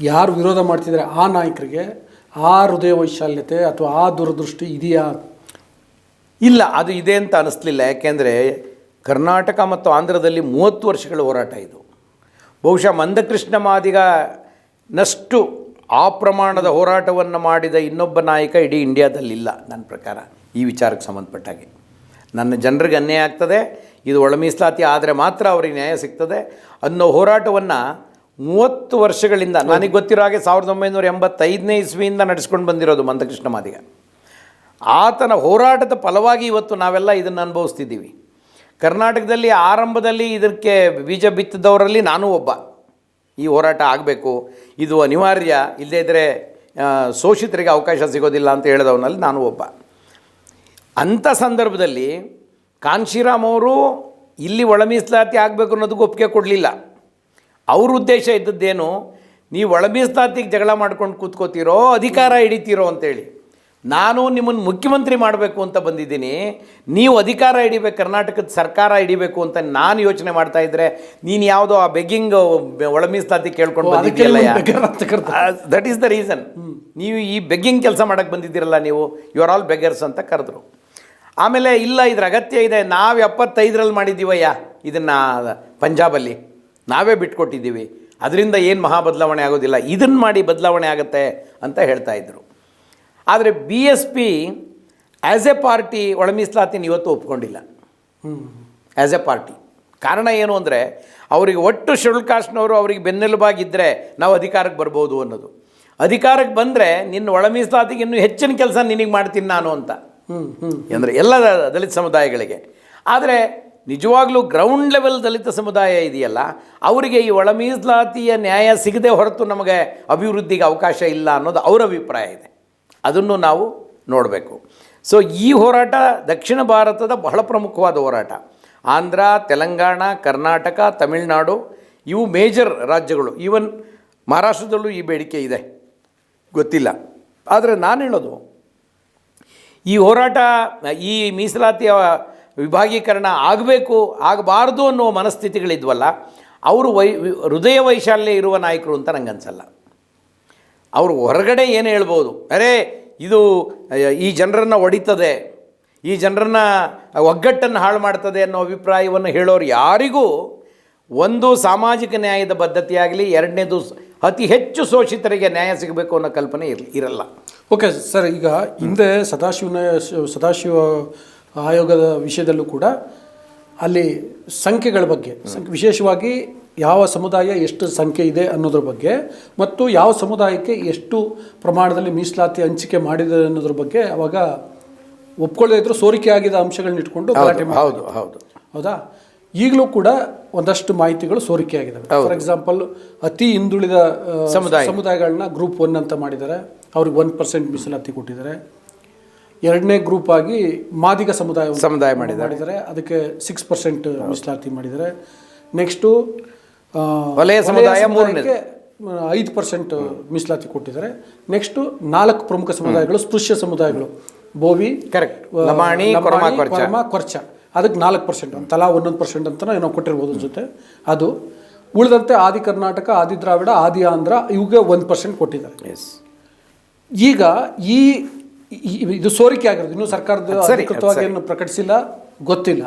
ಯಾರು ವಿರೋಧ ಮಾಡ್ತಿದ್ದಾರೆ ಆ ನಾಯಕರಿಗೆ ಆ ಹೃದಯ ವೈಶಾಲ್ಯತೆ ಅಥವಾ ಆ ದೂರದೃಷ್ಟಿ ಇದೆಯಾ? ಇಲ್ಲ ಅದು ಇದೆ ಅಂತ ಅನಿಸ್ಲಿಲ್ಲ. ಯಾಕೆಂದರೆ ಕರ್ನಾಟಕ ಮತ್ತು ಆಂಧ್ರದಲ್ಲಿ ಮೂವತ್ತು ವರ್ಷಗಳ ಹೋರಾಟ ಇದು. ಬಹುಶಃ ಮಂದಕೃಷ್ಣ ಮಾದಿಗ ನಷ್ಟು ಆ ಪ್ರಮಾಣದ ಹೋರಾಟವನ್ನು ಮಾಡಿದ ಇನ್ನೊಬ್ಬ ನಾಯಕ ಇಡೀ ಇಂಡಿಯಾದಲ್ಲಿಲ್ಲ ನನ್ನ ಪ್ರಕಾರ, ಈ ವಿಚಾರಕ್ಕೆ ಸಂಬಂಧಪಟ್ಟ ಹಾಗೆ ನನ್ನ ಜನರಿಗೆ ಅನ್ಯಾಯ ಆಗ್ತದೆ, ಇದು ಒಳ ಮೀಸಲಾತಿ ಆದರೆ ಮಾತ್ರ ಅವರಿಗೆ ನ್ಯಾಯ ಸಿಗ್ತದೆ ಅನ್ನೋ ಹೋರಾಟವನ್ನು ಮೂವತ್ತು ವರ್ಷಗಳಿಂದ, ನನಗೆ ಗೊತ್ತಿರೋ ಹಾಗೆ ಸಾವಿರದ ಒಂಬೈನೂರ ಎಂಬತ್ತೈದನೇ ಇಸ್ವಿಯಿಂದ ನಡೆಸ್ಕೊಂಡು ಬಂದಿರೋದು ಮಂದಕೃಷ್ಣ ಮಾದಿಗ. ಆತನ ಹೋರಾಟದ ಫಲವಾಗಿ ಇವತ್ತು ನಾವೆಲ್ಲ ಇದನ್ನು ಅನುಭವಿಸ್ತಿದ್ದೀವಿ. ಕರ್ನಾಟಕದಲ್ಲಿ, ಆರಂಭದಲ್ಲಿ ಇದಕ್ಕೆ ಬೀಜ ಬಿತ್ತಿದವರಲ್ಲಿ ನಾನೂ ಒಬ್ಬ. ಈ ಹೋರಾಟ ಆಗಬೇಕು. ಇದು ಅನಿವಾರ್ಯ. ಇಲ್ಲದೇ ಇದ್ದರೆ ಶೋಷಿತರಿಗೆ ಅವಕಾಶ ಸಿಗೋದಿಲ್ಲ ಅಂತ ಹೇಳಿದವನಲ್ಲಿ ನಾನು ಒಬ್ಬ. ಅಂಥ ಸಂದರ್ಭದಲ್ಲಿ ಕಾಂಶಿರಾಮ್ ಅವರು ಇಲ್ಲಿ ಒಳಮೀಸಲಾತಿ ಆಗಬೇಕು ಅನ್ನೋದಕ್ಕೆ ಒಪ್ಪಿಗೆ ಕೊಡಲಿಲ್ಲ. ಅವ್ರ ಉದ್ದೇಶ ಇದ್ದದ್ದೇನು, ನೀವು ಒಳ ಮೀಸಲಾತಿಗೆ ಜಗಳ ಮಾಡ್ಕೊಂಡು ಕೂತ್ಕೋತೀರೋ, ಅಧಿಕಾರ ಹಿಡಿತೀರೋ ಅಂತೇಳಿ. ನಾನು ನಿಮ್ಮನ್ನು ಮುಖ್ಯಮಂತ್ರಿ ಮಾಡಬೇಕು ಅಂತ ಬಂದಿದ್ದೀನಿ. ನೀವು ಅಧಿಕಾರ ಹಿಡಿಬೇಕು ಕರ್ನಾಟಕದ ಸರ್ಕಾರ ಹಿಡಿಬೇಕು ಅಂತ ನಾನು ಯೋಚನೆ ಮಾಡ್ತಾ ಇದ್ದರೆ ನೀನು ಯಾವುದೋ ಆ ಬೆಗ್ಗಿಂಗ್ ಒಳ ಮೀಸಲಾತಿ ಕೇಳ್ಕೊಂಡು. ದಟ್ ಈಸ್ ದ ರೀಸನ್ ನೀವು ಈ ಬೆಗ್ಗಿಂಗ್ ಕೆಲಸ ಮಾಡಕ್ಕೆ ಬಂದಿದ್ದೀರಲ್ಲ ನೀವು ಯು ಆರ್ ಆಲ್ ಬೆಗರ್ಸ್ ಅಂತ ಕರೆದ್ರು. ಆಮೇಲೆ ಇಲ್ಲ ಇದ್ರ ಅಗತ್ಯ ಇದೆ. ನಾವು ಎಪ್ಪತ್ತೈದರಲ್ಲಿ ಮಾಡಿದ್ದೀವಯ್ಯ ಇದನ್ನು ಪಂಜಾಬಲ್ಲಿ. ನಾವೇ ಬಿಟ್ಕೊಟ್ಟಿದ್ದೀವಿ. ಅದರಿಂದ ಏನು ಮಹಾ ಬದಲಾವಣೆ ಆಗೋದಿಲ್ಲ. ಇದನ್ನು ಮಾಡಿ ಬದಲಾವಣೆ ಆಗುತ್ತೆ ಅಂತ ಹೇಳ್ತಾ ಇದ್ರು. ಆದರೆ B S P as a party ಒಳ ಮೀಸಲಾತಿನ ಇವತ್ತು ಒಪ್ಕೊಂಡಿಲ್ಲ. ಆ್ಯಸ್ ಎ ಪಾರ್ಟಿ ಕಾರಣ ಏನು ಅಂದರೆ ಅವರಿಗೆ ಒಟ್ಟು ಶೆಡ್ಯೂಲ್ ಕಾಸ್ಟ್ನವರು ಅವರಿಗೆ ಬೆನ್ನೆಲುಬಾಗಿದ್ದರೆ ನಾವು ಅಧಿಕಾರಕ್ಕೆ ಬರ್ಬೋದು ಅನ್ನೋದು. ಅಧಿಕಾರಕ್ಕೆ ಬಂದರೆ ನಿನ್ನ ಒಳ ಮೀಸಲಾತಿಗೆ ಇನ್ನೂ ಹೆಚ್ಚಿನ ಕೆಲಸ ನಿನಗೆ ಮಾಡ್ತೀನಿ ನಾನು ಅಂತ. ಅಂದರೆ ಎಲ್ಲ ದಲಿತ ಸಮುದಾಯಗಳಿಗೆ. ಆದರೆ ನಿಜವಾಗ್ಲೂ ಗ್ರೌಂಡ್ ಲೆವೆಲ್ ದಲಿತ ಸಮುದಾಯ ಇದೆಯಲ್ಲ, ಅವರಿಗೆ ಈ ಒಳ ಮೀಸಲಾತಿಯ ನ್ಯಾಯ ಸಿಗದೆ ಹೊರತು ನಮಗೆ ಅಭಿವೃದ್ಧಿಗೆ ಅವಕಾಶ ಇಲ್ಲ ಅನ್ನೋದು ಅವರ ಅಭಿಪ್ರಾಯ ಇದೆ. ಅದನ್ನು ನಾವು ನೋಡಬೇಕು. ಸೊ ಈ ಹೋರಾಟ ದಕ್ಷಿಣ ಭಾರತದ ಬಹಳ ಪ್ರಮುಖವಾದ ಹೋರಾಟ. ಆಂಧ್ರ, ತೆಲಂಗಾಣ, ಕರ್ನಾಟಕ, ತಮಿಳುನಾಡು, ಇವು ಮೇಜರ್ ರಾಜ್ಯಗಳು. ಈವನ್ ಮಹಾರಾಷ್ಟ್ರದಲ್ಲೂ ಈ ಬೇಡಿಕೆ ಇದೆ. ಗೊತ್ತಿಲ್ಲ. ಆದರೆ ನಾನು ಹೇಳೋದು, ಈ ಹೋರಾಟ, ಈ ಮೀಸಲಾತಿಯ ವಿಭಾಗೀಕರಣ ಆಗಬೇಕು, ಆಗಬಾರ್ದು ಅನ್ನೋ ಮನಸ್ಥಿತಿಗಳಿದ್ವಲ್ಲ, ಅವರು ವೈ, ಹೃದಯ ವೈಶಾಲ್ಯ ಇರುವ ನಾಯಕರು ಅಂತ ನನಗನ್ಸಲ್ಲ ಅವರು ಹೊರಗಡೆ ಏನು ಹೇಳ್ಬೋದು? ಅರೇ, ಇದು ಈ ಜನರನ್ನು ಒಡಿತದೆ, ಈ ಜನರನ್ನು ಒಗ್ಗಟ್ಟನ್ನು ಹಾಳು ಮಾಡ್ತದೆ ಅನ್ನೋ ಅಭಿಪ್ರಾಯವನ್ನು ಹೇಳೋರು ಯಾರಿಗೂ ಒಂದು ಸಾಮಾಜಿಕ ನ್ಯಾಯದ ಬದ್ಧತೆಯಾಗಲಿ, ಎರಡನೇದು ಅತಿ ಹೆಚ್ಚು ಶೋಷಿತರಿಗೆ ನ್ಯಾಯ ಸಿಗಬೇಕು ಅನ್ನೋ ಕಲ್ಪನೆ ಇರಲಿ ಇರಲ್ಲ. ಓಕೆ, ಸರ್, ಈಗ ಹಿಂದೆ ಸದಾಶಿವನ ಸದಾಶಿವ ಆಯೋಗದ ವಿಷಯದಲ್ಲೂ ಕೂಡ ಅಲ್ಲಿ ಸಂಖ್ಯೆಗಳ ಬಗ್ಗೆ ವಿಶೇಷವಾಗಿ ಯಾವ ಸಮುದಾಯ ಎಷ್ಟು ಸಂಖ್ಯೆ ಇದೆ ಅನ್ನೋದ್ರ ಬಗ್ಗೆ ಮತ್ತು ಯಾವ ಸಮುದಾಯಕ್ಕೆ ಎಷ್ಟು ಪ್ರಮಾಣದಲ್ಲಿ ಮೀಸಲಾತಿ ಹಂಚಿಕೆ ಮಾಡಿದೆ ಅನ್ನೋದ್ರ ಬಗ್ಗೆ ಅವಾಗ ಒಪ್ಕೊಳ್ಳದೇ ಇದ್ರೂ ಸೋರಿಕೆ ಆಗಿದ ಅಂಶಗಳನ್ನ ಇಟ್ಕೊಂಡು ಗಲಾಟೆ ಹೌದು ಹೌದು. ಹೌದಾ? ಈಗಲೂ ಕೂಡ ಒಂದಷ್ಟು ಮಾಹಿತಿಗಳು ಸೋರಿಕೆ ಆಗಿದ್ದಾವೆ ಫಾರ್ ಎಕ್ಸಾಂಪಲ್ ಅತಿ ಹಿಂದುಳಿದ ಸಮುದಾಯ. ಸಮುದಾಯಗಳನ್ನ ಗ್ರೂಪ್ ಒನ್ ಅಂತ ಮಾಡಿದ್ದಾರೆ. ಅವ್ರಿಗೆ ಒನ್ ಪರ್ಸೆಂಟ್ ಮೀಸಲಾತಿ ಕೊಟ್ಟಿದ್ದಾರೆ. ಎರಡನೇ ಗ್ರೂಪ್ ಆಗಿ ಮಾದಿಗ ಸಮುದಾಯ ಸಮುದಾಯ. ಮಾಡಿದ್ದಾರೆ. ಅದಕ್ಕೆ ಸಿಕ್ಸ್ ಪರ್ಸೆಂಟ್ ಮೀಸಲಾತಿ ಮಾಡಿದ್ದಾರೆ. ನೆಕ್ಸ್ಟು ವಲಯ ಸಮುದಾಯ ಮೂರನೇದು. ಐದು ಪರ್ಸೆಂಟ್ ಮೀಸಲಾತಿ ಕೊಟ್ಟಿದ್ದಾರೆ. ನೆಕ್ಸ್ಟ್ ನಾಲ್ಕು ಪ್ರಮುಖ ಸಮುದಾಯಗಳು ಸ್ಪೃಶ್ಯ ಸಮುದಾಯಗಳು. ಬೋವಿ ಕರೆಕ್ಟ್ ಲಮಾಣಿ, ಕೊರಮ, ಕೊರ್ಚ. ಅದಕ್ಕೆ ನಾಲ್ಕು ಪರ್ಸೆಂಟ್ ತಲಾ ಒಂದೊಂದು ಪರ್ಸೆಂಟ್ ಅಂತ ಏನೋ ಕೊಟ್ಟಿರ್ಬೋದು ಜೊತೆ ಅದು ಉಳಿದಂತೆ ಆದಿ ಕರ್ನಾಟಕ ಆದಿ ದ್ರಾವಿಡ ಆದಿ ಆಂಧ್ರ ಇವುಗೆ ಒಂದು ಪರ್ಸೆಂಟ್ ಕೊಟ್ಟಿದ್ದಾರೆ. ಎಸ್ ಈಗ ಈ ಈ- ಇದು ಸೋರಿಕೆ ಆಗಿರೋದು. ಇನ್ನೂ ಸರ್ಕಾರದ ಅಧಿಕೃತವಾಗಿ ಏನು ಪ್ರಕಟಿಸಿಲ್ಲ ಗೊತ್ತಿಲ್ಲ.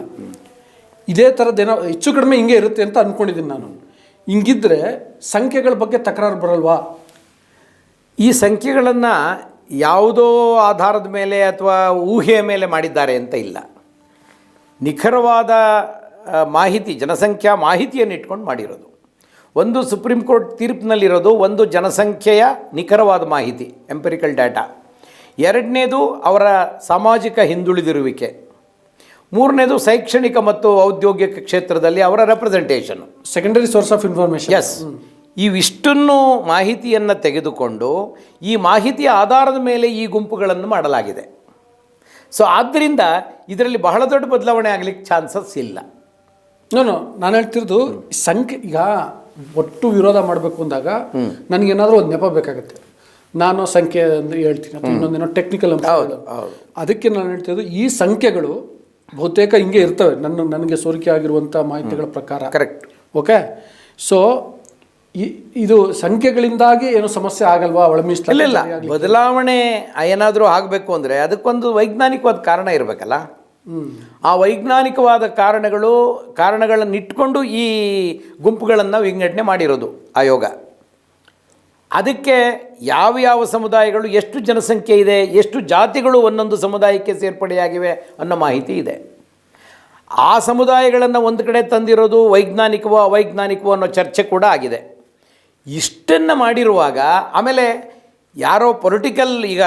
ಇದೇ ಥರದ್ದೇನೋ ಹೆಚ್ಚು ಕಡಿಮೆ ಹಿಂಗೆ ಇರುತ್ತೆ ಅಂತ ಅಂದ್ಕೊಂಡಿದ್ದೀನಿ ನಾನು. ಹಿಂಗಿದ್ರೆ ಸಂಖ್ಯೆಗಳ ಬಗ್ಗೆ ತಕರಾರು ಬರಲ್ವಾ? ಈ ಸಂಖ್ಯೆಗಳನ್ನು ಯಾವುದೋ ಆಧಾರದ ಮೇಲೆ ಅಥವಾ ಊಹೆಯ ಮೇಲೆ ಮಾಡಿದ್ದಾರೆ ಅಂತ ಇಲ್ಲ. ನಿಖರವಾದ ಮಾಹಿತಿ, ಜನಸಂಖ್ಯಾ ಮಾಹಿತಿಯನ್ನು ಇಟ್ಕೊಂಡು ಮಾಡಿರೋದು. ಒಂದು ಸುಪ್ರೀಂ ಕೋರ್ಟ್ ತೀರ್ಪಿನಲ್ಲಿರೋದು ಒಂದು ಜನಸಂಖ್ಯೆಯ ನಿಖರವಾದ ಮಾಹಿತಿ ಎಂಪೆರಿಕಲ್ ಡಾಟಾ ಎರಡನೇದು ಅವರ ಸಾಮಾಜಿಕ ಹಿಂದುಳಿದಿರುವಿಕೆ. ಮೂರನೇದು ಶೈಕ್ಷಣಿಕ ಮತ್ತು ಔದ್ಯೋಗಿಕ ಕ್ಷೇತ್ರದಲ್ಲಿ ಅವರ representation secondary source of information S ಇವಿಷ್ಟನ್ನು ಮಾಹಿತಿಯನ್ನು ತೆಗೆದುಕೊಂಡು ಈ ಮಾಹಿತಿಯ ಆಧಾರದ ಮೇಲೆ ಈ ಗುಂಪುಗಳನ್ನು ಮಾಡಲಾಗಿದೆ. ಸೊ ಆದ್ದರಿಂದ ಇದರಲ್ಲಿ ಬಹಳ ದೊಡ್ಡ ಬದಲಾವಣೆ ಆಗಲಿಕ್ಕೆ ಚಾನ್ಸಸ್ ಇಲ್ಲ. ನಾನು ನಾನು ಹೇಳ್ತಿರೋದು ಸಂಖ್ಯೆ ಈಗ ಒಟ್ಟು ವಿರೋಧ ಮಾಡಬೇಕು ಅಂದಾಗ ನನಗೇನಾದರೂ ಒಂದು ನೆಪ ಬೇಕಾಗುತ್ತೆ. ನಾನು ಸಂಖ್ಯೆ ಅಂದರೆ ಹೇಳ್ತೀನಿ ಅಥವಾ ಇನ್ನೊಂದೇನೋ ಟೆಕ್ನಿಕಲ್ ಹೌದು. ಅದಕ್ಕೆ ನಾನು ಹೇಳ್ತಿರೋದು ಈ ಸಂಖ್ಯೆಗಳು ಬಹುತೇಕ ಹಿಂಗೆ ಇರ್ತವೆ. ನನ್ನ ನನಗೆ ಸೋರಿಕೆ ಆಗಿರುವಂಥ ಮಾಹಿತಿಗಳ ಪ್ರಕಾರ. Correct okay? ಸೊ ಇದು ಸಂಖ್ಯೆಗಳಿಂದಾಗಿ ಏನು ಸಮಸ್ಯೆ ಆಗಲ್ವಾ? ಒಳಮಿಸ್ತಿಲ್ಲ ಇಲ್ಲ ಬದಲಾವಣೆ ಏನಾದರೂ ಆಗಬೇಕು ಅಂದರೆ ಅದಕ್ಕೊಂದು ವೈಜ್ಞಾನಿಕವಾದ ಕಾರಣ ಇರಬೇಕಲ್ಲ? ಆ ವೈಜ್ಞಾನಿಕವಾದ ಕಾರಣಗಳು ಕಾರಣಗಳನ್ನು ಇಟ್ಕೊಂಡು ಈ ಗುಂಪುಗಳನ್ನು ವಿಂಗಡಣೆ ಮಾಡಿರೋದು ಆಯೋಗ ಅದಕ್ಕೆ ಯಾವ ಯಾವ ಸಮುದಾಯಗಳು ಎಷ್ಟು ಜನಸಂಖ್ಯೆ ಇದೆ ಎಷ್ಟು ಜಾತಿಗಳು ಒಂದೊಂದು ಸಮುದಾಯಕ್ಕೆ ಸೇರ್ಪಡೆಯಾಗಿವೆ ಅನ್ನೋ ಮಾಹಿತಿ ಇದೆ. ಆ ಸಮುದಾಯಗಳನ್ನು ಒಂದು ಕಡೆ ತಂದಿರೋದು ವೈಜ್ಞಾನಿಕವೋ ಅವೈಜ್ಞಾನಿಕವೋ ಅನ್ನೋ ಚರ್ಚೆ ಕೂಡ ಆಗಿದೆ. ಇಷ್ಟನ್ನು ಮಾಡಿರುವಾಗ ಆಮೇಲೆ ಯಾರೋ ಪೊಲಿಟಿಕಲ್ ಈಗ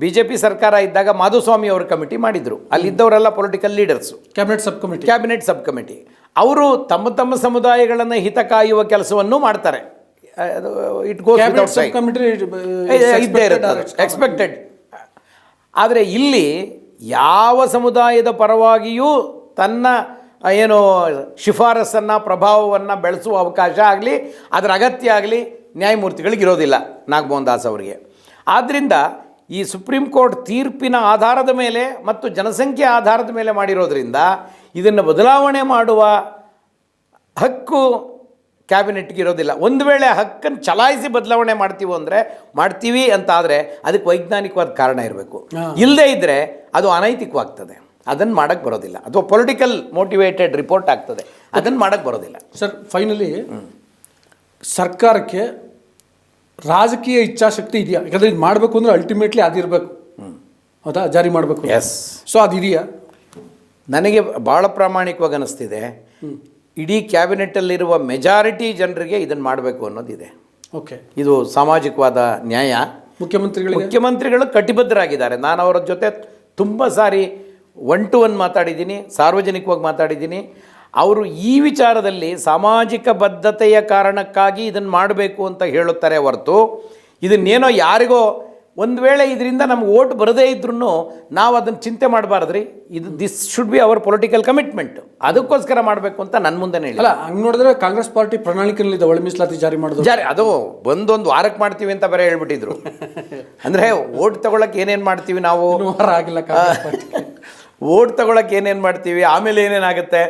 ಬಿ ಜೆ ಪಿ ಸರ್ಕಾರ ಇದ್ದಾಗ ಮಾಧುಸ್ವಾಮಿ ಅವರು ಕಮಿಟಿ ಮಾಡಿದರು. ಅಲ್ಲಿದ್ದವರೆಲ್ಲ political leaders cabinet sub committee cabinet sub committee ಅವರು ತಮ್ಮ ತಮ್ಮ ಸಮುದಾಯಗಳನ್ನು ಹಿತ ಕಾಯುವ ಕೆಲಸವನ್ನು ಮಾಡ್ತಾರೆ. ಇಟ್ ಗೋಸ್ ಕಮಿಟಿ ಇದ್ದೇ ಇರುತ್ತೆ ಎಕ್ಸ್ಪೆಕ್ಟೆಡ್ ಆದರೆ ಇಲ್ಲಿ ಯಾವ ಸಮುದಾಯದ ಪರವಾಗಿಯೂ ತನ್ನ ಏನು ಶಿಫಾರಸನ್ನು ಪ್ರಭಾವವನ್ನು ಬೆಳೆಸುವ ಅವಕಾಶ ಆಗಲಿ ಅದರ ಅಗತ್ಯ ಆಗಲಿ ನ್ಯಾಯಮೂರ್ತಿಗಳಿಗೆ ಇರೋದಿಲ್ಲ ನಾಗಮೋಹನ್ ದಾಸ್ ಅವರಿಗೆ. ಆದ್ದರಿಂದ ಈ ಸುಪ್ರೀಂ ಕೋರ್ಟ್ ತೀರ್ಪಿನ ಆಧಾರದ ಮೇಲೆ ಮತ್ತು ಜನಸಂಖ್ಯೆ ಆಧಾರದ ಮೇಲೆ ಮಾಡಿರೋದ್ರಿಂದ ಇದನ್ನು ಬದಲಾವಣೆ ಮಾಡುವ ಹಕ್ಕು ಕ್ಯಾಬಿನೆಟ್ಗೆ ಇರೋದಿಲ್ಲ. ಒಂದು ವೇಳೆ ಹಕ್ಕನ್ನು ಚಲಾಯಿಸಿ ಬದಲಾವಣೆ ಮಾಡ್ತೀವಿ ಅಂದರೆ ಮಾಡ್ತೀವಿ ಅಂತ ಆದರೆ ಅದಕ್ಕೆ ವೈಜ್ಞಾನಿಕವಾದ ಕಾರಣ ಇರಬೇಕು. ಇಲ್ಲದೇ ಇದ್ದರೆ ಅದು ಅನೈತಿಕವಾಗ್ತದೆ. ಅದನ್ನು ಮಾಡೋಕ್ಕೆ ಬರೋದಿಲ್ಲ. ಅಥವಾ ಪೊಲಿಟಿಕಲ್ ಮೋಟಿವೇಟೆಡ್ ರಿಪೋರ್ಟ್ ಆಗ್ತದೆ. ಅದನ್ನು ಮಾಡೋಕ್ಕೆ ಬರೋದಿಲ್ಲ. ಸರ್ ಫೈನಲಿ ಸರ್ಕಾರಕ್ಕೆ ರಾಜಕೀಯ ಇಚ್ಛಾಶಕ್ತಿ ಇದೆಯಾ? ಯಾಕಂದರೆ ಇದು ಮಾಡಬೇಕು ಅಂದರೆ ಅಲ್ಟಿಮೇಟ್ಲಿ ಅದಿರಬೇಕು ಹೌದಾ? ಜಾರಿ ಮಾಡಬೇಕು. ಎಸ್ ಸೊ ಅದಿದೆಯಾ ನನಗೆ ಭಾಳ ಪ್ರಾಮಾಣಿಕವಾಗಿ ಅನ್ನಿಸ್ತಿದೆ ಇಡೀ ಕ್ಯಾಬಿನೆಟ್ಟಲ್ಲಿರುವ ಮೆಜಾರಿಟಿ ಜನರಿಗೆ ಇದನ್ನು ಮಾಡಬೇಕು ಅನ್ನೋದಿದೆ. ಓಕೆ. ಇದು ಸಾಮಾಜಿಕವಾದ ನ್ಯಾಯ. ಮುಖ್ಯಮಂತ್ರಿಗಳು ಮುಖ್ಯಮಂತ್ರಿಗಳು ಕಟಿಬದ್ಧರಾಗಿದ್ದಾರೆ. ನಾನು ಅವರ ಜೊತೆ ತುಂಬ ಸಾರಿ ಒನ್ ಟು ಒನ್ ಮಾತಾಡಿದ್ದೀನಿ ಸಾರ್ವಜನಿಕವಾಗಿ ಮಾತಾಡಿದ್ದೀನಿ. ಅವರು ಈ ವಿಚಾರದಲ್ಲಿ ಸಾಮಾಜಿಕ ಬದ್ಧತೆಯ ಕಾರಣಕ್ಕಾಗಿ ಇದನ್ನು ಮಾಡಬೇಕು ಅಂತ ಹೇಳುತ್ತಾರೆ ಹೊರತು ಇದನ್ನೇನೋ ಯಾರಿಗೋ ಒಂದು ವೇಳೆ ಇದರಿಂದ ನಮ್ಗೆ ಓಟ್ ಬರದೇ ಇದ್ರೂ ನಾವು ಅದನ್ನು ಚಿಂತೆ ಮಾಡಬಾರ್ದ್ರಿ. ಇದು this should be our political commitment ಅದಕ್ಕೋಸ್ಕರ ಮಾಡಬೇಕು ಅಂತ ನನ್ನ ಮುಂದೆ ಹೇಳಿ ಅಲ್ಲ ಹಂಗೆ ನೋಡಿದ್ರೆ ಕಾಂಗ್ರೆಸ್ ಪಾರ್ಟಿ ಪ್ರಣಾಳಿಕೆಯಲ್ಲಿದೆ ಒಳ ಮೀಸಲಾತಿ ಜಾರಿ ಮಾಡೋದು. ಜಾರಿ ಅದು ಒಂದೊಂದು ವಾರಕ್ಕೆ ಮಾಡ್ತೀವಿ ಅಂತ ಬೇರೆ ಹೇಳ್ಬಿಟ್ಟಿದ್ರು. ಅಂದರೆ ಓಟ್ ತಗೊಳಕ್ಕೆ ಏನೇನು ಮಾಡ್ತೀವಿ ನಾವು? ವಾರ ಆಗಿಲ್ಲ ಓಟ್ ತಗೊಳಕ್ಕೆ ಏನೇನು ಮಾಡ್ತೀವಿ? ಆಮೇಲೆ ಏನೇನಾಗುತ್ತೆ?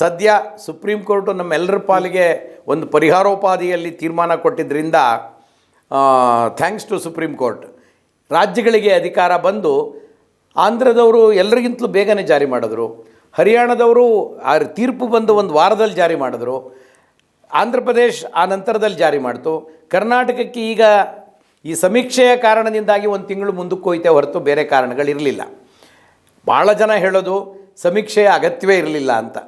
ಸದ್ಯ ಸುಪ್ರೀಂ ಕೋರ್ಟು ನಮ್ಮೆಲ್ಲರ ಪಾಲಿಗೆ ಒಂದು ಪರಿಹಾರೋಪಾದಿಯಲ್ಲಿ ತೀರ್ಮಾನ ಕೊಟ್ಟಿದ್ದರಿಂದ ಥ್ಯಾಂಕ್ಸ್ ಟು ಸುಪ್ರೀಂ ಕೋರ್ಟ್ ರಾಜ್ಯಗಳಿಗೆ ಅಧಿಕಾರ ಬಂದು ಆಂಧ್ರದವರು ಎಲ್ಲರಿಗಿಂತಲೂ ಬೇಗನೆ ಜಾರಿ ಮಾಡಿದ್ರು. ಹರಿಯಾಣದವರು ಆ ತೀರ್ಪು ಬಂದು ಒಂದು ವಾರದಲ್ಲಿ ಜಾರಿ ಮಾಡಿದ್ರು. ಆಂಧ್ರ ಪ್ರದೇಶ್ ಆ ನಂತರದಲ್ಲಿ ಜಾರಿ ಮಾಡ್ತು. ಕರ್ನಾಟಕಕ್ಕೆ ಈಗ ಈ ಸಮೀಕ್ಷೆಯ ಕಾರಣದಿಂದಾಗಿ ಒಂದು ತಿಂಗಳು ಮುಂದಕ್ಕೆ ಹೋಯ್ತೆ ಹೊರತು ಬೇರೆ ಕಾರಣಗಳಿರಲಿಲ್ಲ ಭಾಳ ಜನ ಹೇಳೋದು ಸಮೀಕ್ಷೆಯ ಅಗತ್ಯವೇ ಇರಲಿಲ್ಲ ಅಂತ.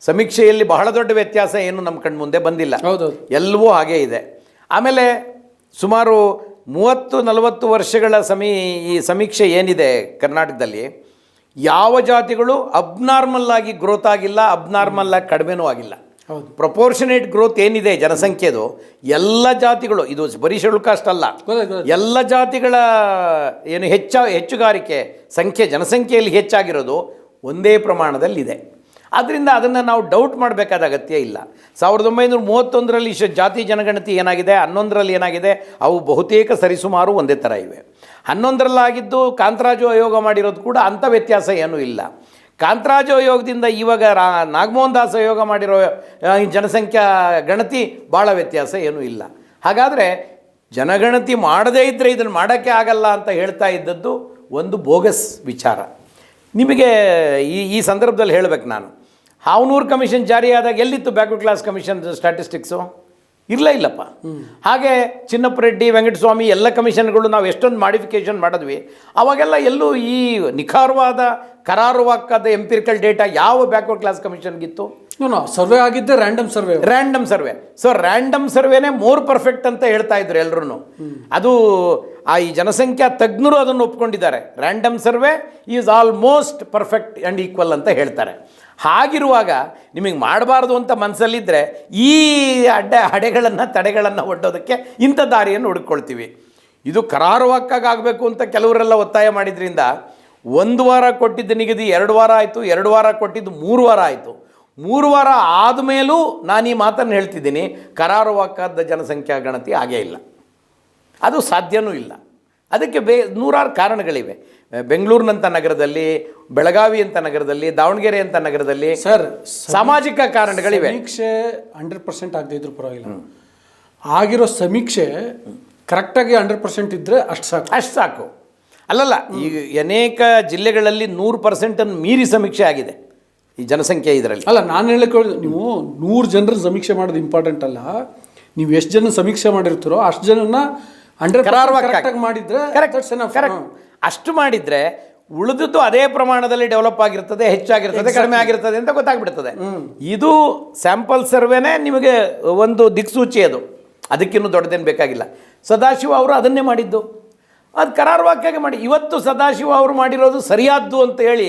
ಸಮೀಕ್ಷೆಯಲ್ಲಿ ಬಹಳ ದೊಡ್ಡ ವ್ಯತ್ಯಾಸ ಏನು ನಮ್ಮ ಕಣ್ಮುಂದೆ ಬಂದಿಲ್ಲ. ಹೌದು ಎಲ್ಲವೂ ಹಾಗೇ ಇದೆ. ಆಮೇಲೆ ಸುಮಾರು ಮೂವತ್ತು ನಲವತ್ತು ವರ್ಷಗಳ ಸಮೀ ಈ ಸಮೀಕ್ಷೆ ಏನಿದೆ ಕರ್ನಾಟಕದಲ್ಲಿ ಯಾವ ಜಾತಿಗಳು ಅಬ್ನಾರ್ಮಲ್ ಆಗಿ ಗ್ರೋತ್ ಆಗಿಲ್ಲ ಅಬ್ನಾರ್ಮಲ್ ಆಗಿ ಕಡಿಮೆನೂ ಆಗಿಲ್ಲ. ಹೌದು. ಪ್ರಪೋರ್ಷನೇಟ್ ಗ್ರೋತ್ ಏನಿದೆ ಜನಸಂಖ್ಯೆದು ಎಲ್ಲ ಜಾತಿಗಳು ಇದು ಬರೀ ಶೆಡ್ಯೂಲ್ ಕಾಸ್ಟ್ ಅಲ್ಲ. ಗೊತ್ತಾಯ್ತು, ಗೊತ್ತಾಯ್ತು. ಎಲ್ಲ ಜಾತಿಗಳ ಏನು ಹೆಚ್ಚ ಹೆಚ್ಚುಗಾರಿಕೆ ಸಂಖ್ಯೆ ಜನಸಂಖ್ಯೆಯಲ್ಲಿ ಹೆಚ್ಚಾಗಿರೋದು ಒಂದೇ ಪ್ರಮಾಣದಲ್ಲಿದೆ. ಆದ್ದರಿಂದ ಅದನ್ನು ನಾವು ಡೌಟ್ ಮಾಡಬೇಕಾದ ಅಗತ್ಯ ಇಲ್ಲ. ಸಾವಿರದ ಒಂಬೈನೂರ ಮೂವತ್ತೊಂದರಲ್ಲಿ ಜಾತಿ ಜನಗಣತಿ ಏನಾಗಿದೆ? ಹನ್ನೊಂದರಲ್ಲಿ ಏನಾಗಿದೆ? ಅವು ಬಹುತೇಕ ಸರಿಸುಮಾರು ಒಂದೇ ಥರ ಇವೆ. ಹನ್ನೊಂದರಲ್ಲಾಗಿದ್ದು ಕಾಂತರಾಜು ಆಯೋಗ ಮಾಡಿರೋದು ಕೂಡ ಅಂಥ ವ್ಯತ್ಯಾಸ ಏನೂ ಇಲ್ಲ. ಕಾಂತರಾಜು ಆಯೋಗದಿಂದ ಇವಾಗ ರಾ ನಾಗಮೋಹನ್ ದಾಸ್ ಆಯೋಗ ಮಾಡಿರೋ ಜನಸಂಖ್ಯಾ ಗಣತಿ ಭಾಳ ವ್ಯತ್ಯಾಸ ಏನೂ ಇಲ್ಲ. ಹಾಗಾದರೆ ಜನಗಣತಿ ಮಾಡದೇ ಇದ್ದರೆ ಇದನ್ನು ಮಾಡೋಕ್ಕೆ ಆಗಲ್ಲ ಅಂತ ಹೇಳ್ತಾ ಇದ್ದದ್ದು ಒಂದು ಬೋಗಸ್ ವಿಚಾರ. ನಿಮಗೆ ಈ ಈ ಸಂದರ್ಭದಲ್ಲಿ ಹೇಳಬೇಕು ನಾನು. ಹಾವನೂರು ಕಮಿಷನ್ ಜಾರಿಯಾದಾಗ ಎಲ್ಲಿತ್ತು ಬ್ಯಾಕ್ವರ್ಡ್ ಕ್ಲಾಸ್ ಕಮಿಷನ್ ಸ್ಟ್ಯಾಟಿಸ್ಟಿಕ್ಸು ಇರಲ ಇಲ್ಲಪ್ಪ. ಹಾಗೆ ಚಿನ್ನಪ್ಪ ರೆಡ್ಡಿ ವೆಂಕಟಸ್ವಾಮಿ ಎಲ್ಲ ಕಮಿಷನ್ಗಳು ನಾವು ಎಷ್ಟೊಂದು ಮಾಡಿಫಿಕೇಷನ್ ಮಾಡಿದ್ವಿ. ಅವಾಗೆಲ್ಲ ಎಲ್ಲೂ ಈ ನಿಖಾರವಾದ ಕರಾರುವಾಕ್ಕಾದ ಎಂಪಿರಿಕಲ್ ಡೇಟಾ ಯಾವ ಬ್ಯಾಕ್ವರ್ಡ್ ಕ್ಲಾಸ್ ಕಮಿಷನ್ಗಿತ್ತು ಸರ್ವೆ ಆಗಿದ್ದೆ random survey random survey so random ಸರ್ವೆನೇ more perfect ಅಂತ ಹೇಳ್ತಾ ಇದ್ರು ಎಲ್ಲರೂ ಅದು ಆ ಈ ಜನಸಂಖ್ಯಾ ತಜ್ಞರು ಅದನ್ನು ಒಪ್ಕೊಂಡಿದ್ದಾರೆ. Random survey is almost perfect and equal ಅಂತ ಹೇಳ್ತಾರೆ. ಹಾಗಿರುವಾಗ ನಿಮಗೆ ಮಾಡಬಾರ್ದು ಅಂತ ಮನಸ್ಸಲ್ಲಿದ್ದರೆ ಈ ಅಡ್ಡ ಅಡೆಗಳನ್ನು ತಡೆಗಳನ್ನು ಒಡ್ಡೋದಕ್ಕೆ ಇಂಥ ದಾರಿಯನ್ನು ಹುಡುಕೊಳ್ತೀವಿ. ಇದು ಕರಾರುವಾಕ್ಕಾಗಿ ಆಗಬೇಕು ಅಂತ ಕೆಲವರೆಲ್ಲ ಒತ್ತಾಯ ಮಾಡಿದ್ರಿಂದ ಒಂದು ವಾರ ಕೊಟ್ಟಿದ್ದ ನಿಗದಿ, ಎರಡು ವಾರ ಆಯಿತು, ಎರಡು ವಾರ ಕೊಟ್ಟಿದ್ದು ಮೂರು ವಾರ ಆಯಿತು. ಮೂರು ವಾರ ಆದಮೇಲೂ ನಾನು ಈ ಮಾತನ್ನು ಹೇಳ್ತಿದ್ದೀನಿ ಕರಾರುವಾಕ್ಕಾದ ಜನಸಂಖ್ಯಾ ಗಣತಿ ಆಗೇ ಇಲ್ಲ. ಅದು ಸಾಧ್ಯವೂ ಇಲ್ಲ. ಅದಕ್ಕೆ ಬೇ ನೂರಾರು ಕಾರಣಗಳಿವೆ. ಬೆಂಗಳೂರಿನಂಥ ನಗರದಲ್ಲಿ ಬೆಳಗಾವಿ ಅಂತ ನಗರದಲ್ಲಿ ದಾವಣಗೆರೆ ಅಂತ ನಗರದಲ್ಲಿ ಸರ್ ಸಾಮಾಜಿಕ ಕಾರಣಗಳಿವೆ. ಸಮೀಕ್ಷೆ ಹಂಡ್ರೆಡ್ ಪರ್ಸೆಂಟ್ ಆಗದೆ ಇದ್ರು ಪರವಾಗಿಲ್ಲ. ಆಗಿರೋ ಸಮೀಕ್ಷೆ ಕರೆಕ್ಟಾಗಿ ಹಂಡ್ರೆಡ್ ಪರ್ಸೆಂಟ್ ಇದ್ದರೆ ಅಷ್ಟು ಸಾಕು. ಅಷ್ಟು ಸಾಕು. ಅಲ್ಲಲ್ಲ ಈ ಅನೇಕ ಜಿಲ್ಲೆಗಳಲ್ಲಿ ನೂರು ಪರ್ಸೆಂಟನ್ನು ಮೀರಿ ಸಮೀಕ್ಷೆ ಆಗಿದೆ ಈ ಜನಸಂಖ್ಯೆ ಇದರಲ್ಲಿ. ಅಲ್ಲ ನಾನು ಹೇಳಕ್ಕೆ ನೀವು ನೂರು ಜನರ ಸಮೀಕ್ಷೆ ಮಾಡೋದು ಇಂಪಾರ್ಟೆಂಟ್ ಅಲ್ಲ. ನೀವು ಎಷ್ಟು ಜನ ಸಮೀಕ್ಷೆ ಮಾಡಿರ್ತೀರೋ ಅಷ್ಟು ಜನನ ಹಂಡ್ರೆಡ್ ಕರಾರ್ವಾಗಿ ಕರೆಕ್ಟಾಗಿ ಮಾಡಿದ್ರೆ ಕರೆಕ್ಟ್. ಕರೆಕ್ಟ್ ಅಷ್ಟು ಮಾಡಿದ್ರೆ ಉಳಿದದ್ದು ಅದೇ ಪ್ರಮಾಣದಲ್ಲಿ ಡೆವಲಪ್ ಆಗಿರ್ತದೆ ಹೆಚ್ಚಾಗಿರ್ತದೆ ಕಡಿಮೆ ಆಗಿರ್ತದೆ ಅಂತ ಗೊತ್ತಾಗ್ಬಿಡ್ತದೆ. ಇದು ಸ್ಯಾಂಪಲ್ ಸರ್ವೆನೇ ನಿಮಗೆ ಒಂದು ದಿಕ್ಸೂಚಿ ಅದು. ಅದಕ್ಕಿನ್ನೂ ದೊಡ್ಡದೇನು ಬೇಕಾಗಿಲ್ಲ. ಸದಾಶಿವ ಅವರು ಅದನ್ನೇ ಮಾಡಿದ್ದು. ಅದು ಕರಾರುವಾಕ್ಯಾಗಿ ಮಾಡಿ ಇವತ್ತು ಸದಾಶಿವ ಅವರು ಮಾಡಿರೋದು ಸರಿಯಾದ್ದು ಅಂತ ಹೇಳಿ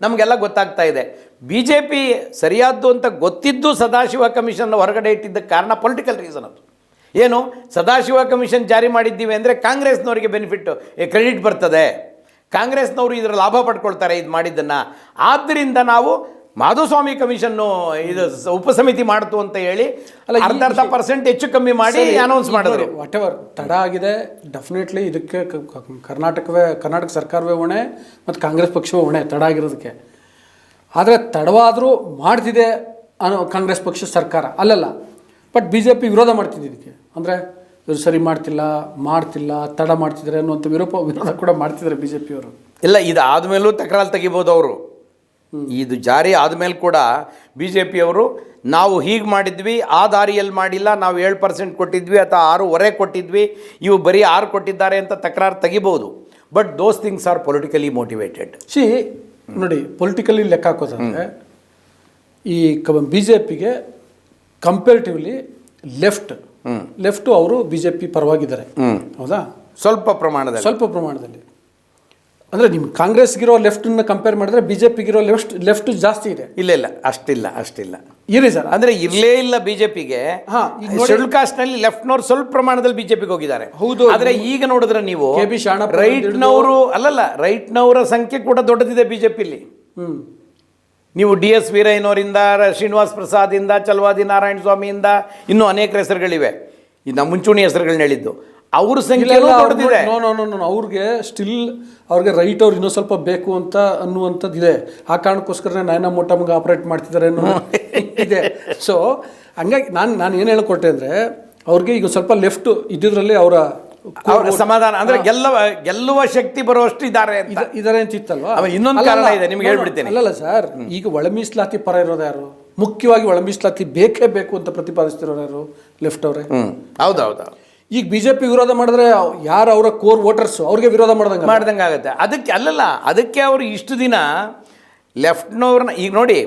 ನಮಗೆಲ್ಲ ಗೊತ್ತಾಗ್ತಾ ಇದೆ. ಬಿ ಜೆ ಪಿ ಸರಿಯಾದ್ದು ಅಂತ ಗೊತ್ತಿದ್ದು ಸದಾಶಿವ ಕಮಿಷನ್ ಹೊರಗಡೆ ಇಟ್ಟಿದ್ದ ಕಾರಣ ಪೊಲಿಟಿಕಲ್ ರೀಸನ್ ಅದು. ಏನು ಸದಾಶಿವ ಕಮಿಷನ್ ಜಾರಿ ಮಾಡಿದ್ದೀವಿ ಅಂದರೆ ಕಾಂಗ್ರೆಸ್ನವರಿಗೆ ಬೆನಿಫಿಟ್ ಕ್ರೆಡಿಟ್ ಬರ್ತದೆ. ಕಾಂಗ್ರೆಸ್ನವರು ಇದರ ಲಾಭ ಪಡ್ಕೊಳ್ತಾರೆ ಇದು ಮಾಡಿದ್ದನ್ನು. ಆದ್ದರಿಂದ ನಾವು ಮಾಧುಸ್ವಾಮಿ ಕಮಿಷನ್ನು ಇದು ಉಪಸಮಿತಿ ಮಾಡ್ತು ಅಂತ ಹೇಳಿ ಅಲ್ಲ, ಅರ್ಧ ಅರ್ಧ ಪರ್ಸೆಂಟ್ ಹೆಚ್ಚು ಕಮ್ಮಿ ಮಾಡಿ ಅನೌನ್ಸ್ ಮಾಡಿದ್ರು. ವಾಟ್ ಎವರ್ ತಡ ಆಗಿದೆ. ಡೆಫಿನೆಟ್ಲಿ ಇದಕ್ಕೆ ಕರ್ನಾಟಕವೇ ಕರ್ನಾಟಕ ಸರ್ಕಾರವೇ ಹೊಣೆ ಮತ್ತು ಕಾಂಗ್ರೆಸ್ ಪಕ್ಷವೇ ಹೊಣೆ ತಡ ಆಗಿರೋದಕ್ಕೆ. ಆದರೆ ತಡವಾದರೂ ಮಾಡ್ತಿದೆ ಅನ್ನೋ ಕಾಂಗ್ರೆಸ್ ಪಕ್ಷ ಸರ್ಕಾರ. ಅಲ್ಲಲ್ಲ ಬಟ್ ಬಿ ಜೆ ಪಿ ವಿರೋಧ ಮಾಡ್ತಿದೆ ಇದಕ್ಕೆ. ಅಂದರೆ ಇವರು ಸರಿ ಮಾಡ್ತಿಲ್ಲ ಮಾಡ್ತಿಲ್ಲ ತಡ ಮಾಡ್ತಿದ್ದಾರೆ ಅನ್ನುವಂಥ ವಿರೋಪ ವಿರೋಧ ಕೂಡ ಮಾಡ್ತಿದ್ದಾರೆ ಬಿ ಜೆ ಪಿಯವರು ಇಲ್ಲ ಇದು ಆದಮೇಲೂ ತಕರಾರು ತೆಗಿಬೋದು ಅವರು. ಇದು ಜಾರಿ ಆದಮೇಲೆ ಕೂಡ ಬಿ ಜೆ ಪಿಯವರು ನಾವು ಹೀಗೆ ಮಾಡಿದ್ವಿ ಆ ದಾರಿಯಲ್ಲಿ ಮಾಡಿಲ್ಲ ನಾವು ಏಳು ಪರ್ಸೆಂಟ್ ಕೊಟ್ಟಿದ್ವಿ ಅಥವಾ ಆರೂವರೆ ಕೊಟ್ಟಿದ್ವಿ ಇವು ಬರೀ ಆರು ಕೊಟ್ಟಿದ್ದಾರೆ ಅಂತ ತಕರಾರು ತೆಗಿಬೋದು. But those things are politically motivated see ನೋಡಿ ಪೊಲಿಟಿಕಲಿ ಲೆಕ್ಕ ಹಾಕೋದಂದರೆ ಈ ಕ ಬಿ ಜೆ ಪಿಗೆ ಕಂಪೇರಿಟಿವ್ಲಿ ಲೆಫ್ಟ್ ಲೆಫ್ಟು ಅವರು ಬಿ ಜೆ ಪಿ ಪರವಾಗಿದ್ದಾರೆ. ಹೌದಾ? ಸ್ವಲ್ಪ ಪ್ರಮಾಣದಲ್ಲಿ. ಸ್ವಲ್ಪ ಪ್ರಮಾಣದಲ್ಲಿ. ಅಂದರೆ ನಿಮ್ಮ ಕಾಂಗ್ರೆಸ್ಗಿರೋ ಲೆಫ್ಟನ್ನ ಕಂಪೇರ್ ಮಾಡಿದ್ರೆ ಬಿ ಜೆ ಪಿಗಿರೋ ಲೆಫ್ಟ್ ಲೆಫ್ಟ್ ಜಾಸ್ತಿ ಇದೆ. ಇಲ್ಲ ಇಲ್ಲ ಅಷ್ಟಿಲ್ಲ ಅಷ್ಟಿಲ್ಲ. ಇರಿ ಸರ್. ಅಂದ್ರೆ ಇರಲೇ ಇಲ್ಲ ಬಿ ಹಾ, ಪಿಗೆ ಶೆಡ್ಯೂಲ್ ಕಾಸ್ಟ್ನಲ್ಲಿ ಲೆಫ್ಟ್ನವ್ರು ಸ್ವಲ್ಪ ಪ್ರಮಾಣದಲ್ಲಿ ಬಿಜೆಪಿಗೆ ಹೋಗಿದ್ದಾರೆ. ಹೌದು. ಆದರೆ ಈಗ ನೋಡಿದ್ರೆ ನೀವು ಬಿ ರೈಟ್ನವರು ಅಲ್ಲಲ್ಲ ರೈಟ್ನವರ ಸಂಖ್ಯೆ ಕೂಡ ದೊಡ್ಡದಿದೆ ಬಿಜೆಪಿಲಿ ಹ್ಞೂ ನೀವು ಡಿ ಎಸ್ ವೀರಯ್ಯನವರಿಂದ ಶ್ರೀನಿವಾಸ್ ಪ್ರಸಾದಿಂದ ಚಲವಾದಿ ನಾರಾಯಣ ಸ್ವಾಮಿಯಿಂದ ಇನ್ನೂ ಅನೇಕ ಹೆಸರುಗಳಿವೆ. ಇನ್ನು ನಮ್ಮ ಮುಂಚೂಣಿ ಹೆಸರುಗಳನ್ನ ಹೇಳಿದ್ದು. ಅವ್ರ ಸಂಖ್ಯೆ ದೊಡ್ಡದಿದೆ. ನೋ ನೋ ನೋ ನೋ ಅವ್ರಿಗೆ ಸ್ಟಿಲ್ ಅವ್ರಿಗೆ ರೈಟ್ ಅವ್ರು ಇನ್ನೂ ಸ್ವಲ್ಪ ಬೇಕು ಅಂತ ಅನ್ನುವಂಥದ್ದು ಇದೆ ಆ ಕಾರಣಕ್ಕೋಸ್ಕರ ಮೋಟ ಮಗ ಆಪರೇಟ್ ಮಾಡ್ತಿದ್ದಾರೆ ಅನ್ನೋ ಇದೆ. ಸೊ ಹಂಗಾಗಿ ನಾನು ನಾನು ಏನು ಹೇಳ್ಕೊಟ್ಟೆ ಅಂದರೆ ಅವ್ರಿಗೆ ಈಗ ಸ್ವಲ್ಪ ಲೆಫ್ಟ್ ಇದ್ದಿದ್ರಲ್ಲಿ ಅವ್ರ ಸಮಾಧಾನ ಅಂದ್ರೆ ಗೆಲ್ಲುವ ಗೆಲ್ಲುವ ಶಕ್ತಿ ಬರುವಷ್ಟು ಇದ್ದಾರೆ ಅಂತ. ಇದರ ಅಂತಿತ್ತಲ್ವಾ ಅವ ಇನ್ನೊಂದು ಕಾರಣ ಇದೆ, ನಿಮ್ಗೆ ಹೇಳ್ಬಿಡ್ತೇನೆ. ಅಲ್ಲ. ಅಲ್ಲಲ್ಲ ಸರ್ ಈಗ ಒಳ ಮೀಸಲಾತಿ ಪರ ಇರೋದು ಯಾರು? ಮುಖ್ಯವಾಗಿ ಒಳ ಮೀಸಲಾತಿ ಬೇಕೇ ಬೇಕು ಅಂತ ಪ್ರತಿಪಾದಿಸ್ತಿರೋರು ಯಾರು? ಲೆಫ್ಟ್ ಅವರೇ? ಹೌದೌದು ಈಗ ಬಿಜೆಪಿ ವಿರೋಧ ಮಾಡಿದ್ರೆ ಯಾರು ಅವರ ಕೋರ್ ವೋಟರ್ಸ್? ಅವ್ರಿಗೆ ವಿರೋಧ ಮಾಡ್ದಂಗೆ ಮಾಡ್ದಂಗೆ ಆಗುತ್ತೆ. ಅದಕ್ಕೆ ಅಲ್ಲಲ್ಲ ಅದಕ್ಕೆ ಅವರು ಇಷ್ಟು ದಿನ ಲೆಫ್ಟ್ನವ್ರನ್ನ ಈಗ ನೋಡಿ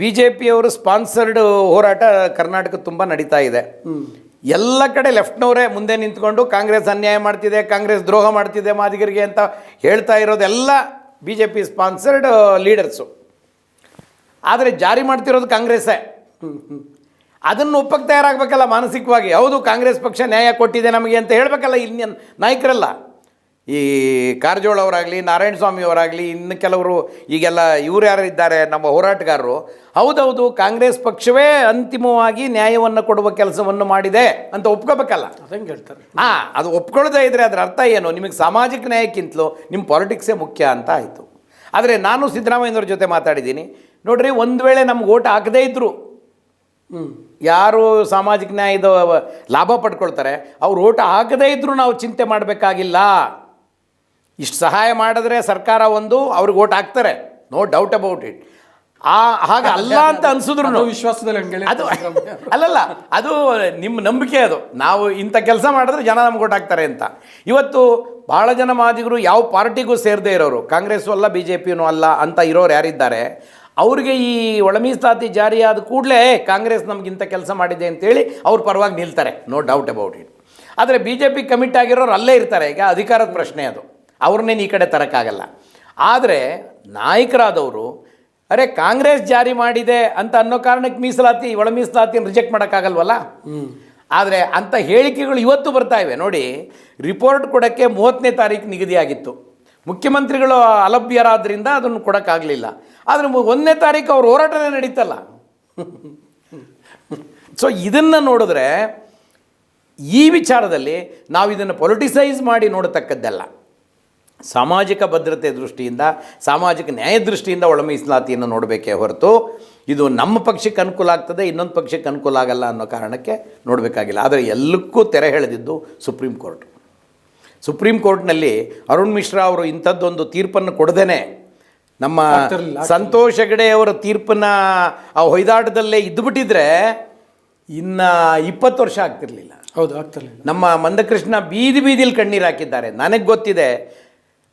ಬಿ ಜೆ ಪಿಯವರು ಸ್ಪಾನ್ಸರ್ಡ್ ಹೋರಾಟ ಕರ್ನಾಟಕ ತುಂಬ ನಡೀತಾ ಇದೆ. ಎಲ್ಲ ಕಡೆ ಲೆಫ್ಟ್ನವರೇ ಮುಂದೆ ನಿಂತ್ಕೊಂಡು ಕಾಂಗ್ರೆಸ್ ಅನ್ಯಾಯ ಮಾಡ್ತಿದೆ, ಕಾಂಗ್ರೆಸ್ ದ್ರೋಹ ಮಾಡ್ತಿದೆ ಮಾದಿಗರಿಗೆ ಅಂತ ಹೇಳ್ತಾ ಇರೋದೆಲ್ಲ B J P sponsored leaders. ಆದರೆ ಜಾರಿ ಮಾಡ್ತಿರೋದು ಕಾಂಗ್ರೆಸ್ಸೇ. ಅದನ್ನು ಒಪ್ಪಕ್ಕೆ ತಯಾರಾಗಬೇಕಲ್ಲ ಮಾನಸಿಕವಾಗಿ. ಹೌದು, ಕಾಂಗ್ರೆಸ್ ಪಕ್ಷ ನ್ಯಾಯ ಕೊಟ್ಟಿದೆ ನಮಗೆ ಅಂತ ಹೇಳಬೇಕಲ್ಲ ಇಲ್ಲಿ ನಾಯಕರಲ್ಲ. ಈ ಕಾರಜೋಳ ಅವರಾಗಲಿ ನಾರಾಯಣ ಸ್ವಾಮಿ ಅವರಾಗಲಿ ಇನ್ನು ಕೆಲವರು ಈಗೆಲ್ಲ ಇವ್ರು ಯಾರು ಇದ್ದಾರೆ ನಮ್ಮ ಹೋರಾಟಗಾರರು ಹೌದೌದು ಕಾಂಗ್ರೆಸ್ ಪಕ್ಷವೇ ಅಂತಿಮವಾಗಿ ನ್ಯಾಯವನ್ನು ಕೊಡುವ ಕೆಲಸವನ್ನು ಮಾಡಿದೆ ಅಂತ ಒಪ್ಕೋಬೇಕಲ್ಲ? ಅದಂಗೆ ಹೇಳ್ತಾರೆ. ಹಾಂ ಅದು ಒಪ್ಕೊಳ್ಳೋದೇ ಇದ್ರೆ ಅದರ ಅರ್ಥ ಏನು? ನಿಮಗೆ ಸಾಮಾಜಿಕ ನ್ಯಾಯಕ್ಕಿಂತಲೂ ನಿಮ್ಮ ಪಾಲಿಟಿಕ್ಸೇ ಮುಖ್ಯ ಅಂತ ಆಯಿತು. ಆದರೆ ನಾನು ಸಿದ್ದರಾಮಯ್ಯನವ್ರ ಜೊತೆ ಮಾತಾಡಿದ್ದೀನಿ. ನೋಡ್ರಿ ಒಂದು ವೇಳೆ ನಮ್ಗೆ ಓಟ್ ಹಾಕದೇ ಇದ್ದರು ಹ್ಞೂ ಯಾರು ಸಾಮಾಜಿಕ ನ್ಯಾಯದ ಲಾಭ ಪಡ್ಕೊಳ್ತಾರೆ ಅವ್ರು ಓಟ ಹಾಕದೇ ಇದ್ದರೂ ನಾವು ಚಿಂತೆ ಮಾಡಬೇಕಾಗಿಲ್ಲ. ಇಷ್ಟು ಸಹಾಯ ಮಾಡಿದ್ರೆ ಸರ್ಕಾರ ಒಂದು ಅವ್ರಿಗೆ ಓಟ್ ಹಾಕ್ತಾರೆ. ನೋ ಡೌಟ್ ಅಬೌಟ್ ಇಟ್ ಆ ಹಾಗೆ ಅಲ್ಲ ಅಂತ ಅನ್ಸಿದ್ರು ನಾವು ವಿಶ್ವಾಸದಲ್ಲಿ ಅದು ಅಲ್ಲಲ್ಲ ಅದು ನಿಮ್ಮ ನಂಬಿಕೆ ಅದು. ನಾವು ಇಂಥ ಕೆಲಸ ಮಾಡಿದ್ರೆ ಜನ ನಮ್ಗೆ ಓಟ್ ಹಾಕ್ತಾರೆ ಅಂತ. ಇವತ್ತು ಭಾಳ ಜನ ಮಾದಿಗರು ಯಾವ ಪಾರ್ಟಿಗೂ ಸೇರದೇ ಇರೋರು ಕಾಂಗ್ರೆಸ್ಸು ಅಲ್ಲ ಬಿ ಜೆ ಪಿನೂ ಅಲ್ಲ ಅಂತ ಇರೋರು ಯಾರಿದ್ದಾರೆ ಅವ್ರಿಗೆ ಈ ಒಳಮೀಸಾತಿ ಜಾರಿಯಾದ ಕೂಡಲೇ ಕಾಂಗ್ರೆಸ್ ನಮಗಿಂತ ಕೆಲಸ ಮಾಡಿದೆ ಅಂತೇಳಿ ಅವ್ರ ಪರವಾಗಿ ನಿಲ್ತಾರೆ. ನೋ ಡೌಟ್ ಅಬೌಟ್ ಇಟ್ ಆದರೆ ಬಿ ಜೆ ಪಿ ಕಮಿಟ್ ಆಗಿರೋರು ಅಲ್ಲೇ ಇರ್ತಾರೆ. ಈಗ ಅಧಿಕಾರದ ಪ್ರಶ್ನೆ ಅದು. ಅವ್ರನ್ನೇನು ಈ ಕಡೆ ತರೋಕ್ಕಾಗಲ್ಲ. ಆದರೆ ನಾಯಕರಾದವರು ಅರೆ ಕಾಂಗ್ರೆಸ್ ಜಾರಿ ಮಾಡಿದೆ ಅಂತ ಅನ್ನೋ ಕಾರಣಕ್ಕೆ ಮೀಸಲಾತಿ ಒಳ ಮೀಸಲಾತಿ ರಿಜೆಕ್ಟ್ ಮಾಡೋಕ್ಕಾಗಲ್ವಲ್ಲ? ಆದರೆ ಅಂಥ ಹೇಳಿಕೆಗಳು ಇವತ್ತು ಬರ್ತಾ ಇವೆ. ನೋಡಿ ರಿಪೋರ್ಟ್ ಕೊಡೋಕ್ಕೆ ಮೂವತ್ತನೇ ತಾರೀಕು ನಿಗದಿಯಾಗಿತ್ತು. ಮುಖ್ಯಮಂತ್ರಿಗಳು ಅಲಭ್ಯರಾದ್ರಿಂದ ಅದನ್ನು ಕೊಡೋಕ್ಕಾಗಲಿಲ್ಲ. ಆದರೆ ಒಂದನೇ ತಾರೀಕು ಅವ್ರ ಹೋರಾಟನೇ ನಡೀತಲ್ಲ. ಸೊ ಇದನ್ನು ನೋಡಿದ್ರೆ ಈ ವಿಚಾರದಲ್ಲಿ ನಾವು ಇದನ್ನು ಪೊಲಿಟಿಸೈಸ್ ಮಾಡಿ ನೋಡತಕ್ಕದ್ದಲ್ಲ. ಸಾಮಾಜಿಕ ಭದ್ರತೆ ದೃಷ್ಟಿಯಿಂದ ಸಾಮಾಜಿಕ ನ್ಯಾಯ ದೃಷ್ಟಿಯಿಂದ ಒಳ ಮೀಸಲಾತಿಯನ್ನು ನೋಡಬೇಕೇ ಹೊರತು ಇದು ನಮ್ಮ ಪಕ್ಷಕ್ಕೆ ಅನುಕೂಲ ಆಗ್ತದೆ ಇನ್ನೊಂದು ಪಕ್ಷಕ್ಕೆ ಅನುಕೂಲ ಆಗಲ್ಲ ಅನ್ನೋ ಕಾರಣಕ್ಕೆ ನೋಡಬೇಕಾಗಿಲ್ಲ. ಆದರೆ ಎಲ್ಲಕ್ಕೂ ತೆರೆ ಎಳೆದಿದ್ದು ಸುಪ್ರೀಂ ಕೋರ್ಟ್. ಸುಪ್ರೀಂ ಕೋರ್ಟ್ನಲ್ಲಿ ಅರುಣ್ ಮಿಶ್ರಾ ಅವರು ಇಂಥದ್ದೊಂದು ತೀರ್ಪನ್ನು ಕೊಡದೇನೆ. ನಮ್ಮ ಸಂತೋಷ್ ಹೆಗಡೆ ಅವರ ತೀರ್ಪನ್ನ ಆ ಹೊಯ್ದಾಟದಲ್ಲೇ ಇದ್ದುಬಿಟ್ಟಿದ್ರೆ ಇನ್ನು ಇಪ್ಪತ್ತು ವರ್ಷ ಆಗ್ತಿರ್ಲಿಲ್ಲ. ಹೌದು ಆಗ್ತಿರ್ಲಿಲ್ಲ. ನಮ್ಮ ಮಂದಕೃಷ್ಣ ಬೀದಿ ಬೀದಿಲಿ ಕಣ್ಣೀರು ಹಾಕಿದ್ದಾರೆ. ನನಗೆ ಗೊತ್ತಿದೆ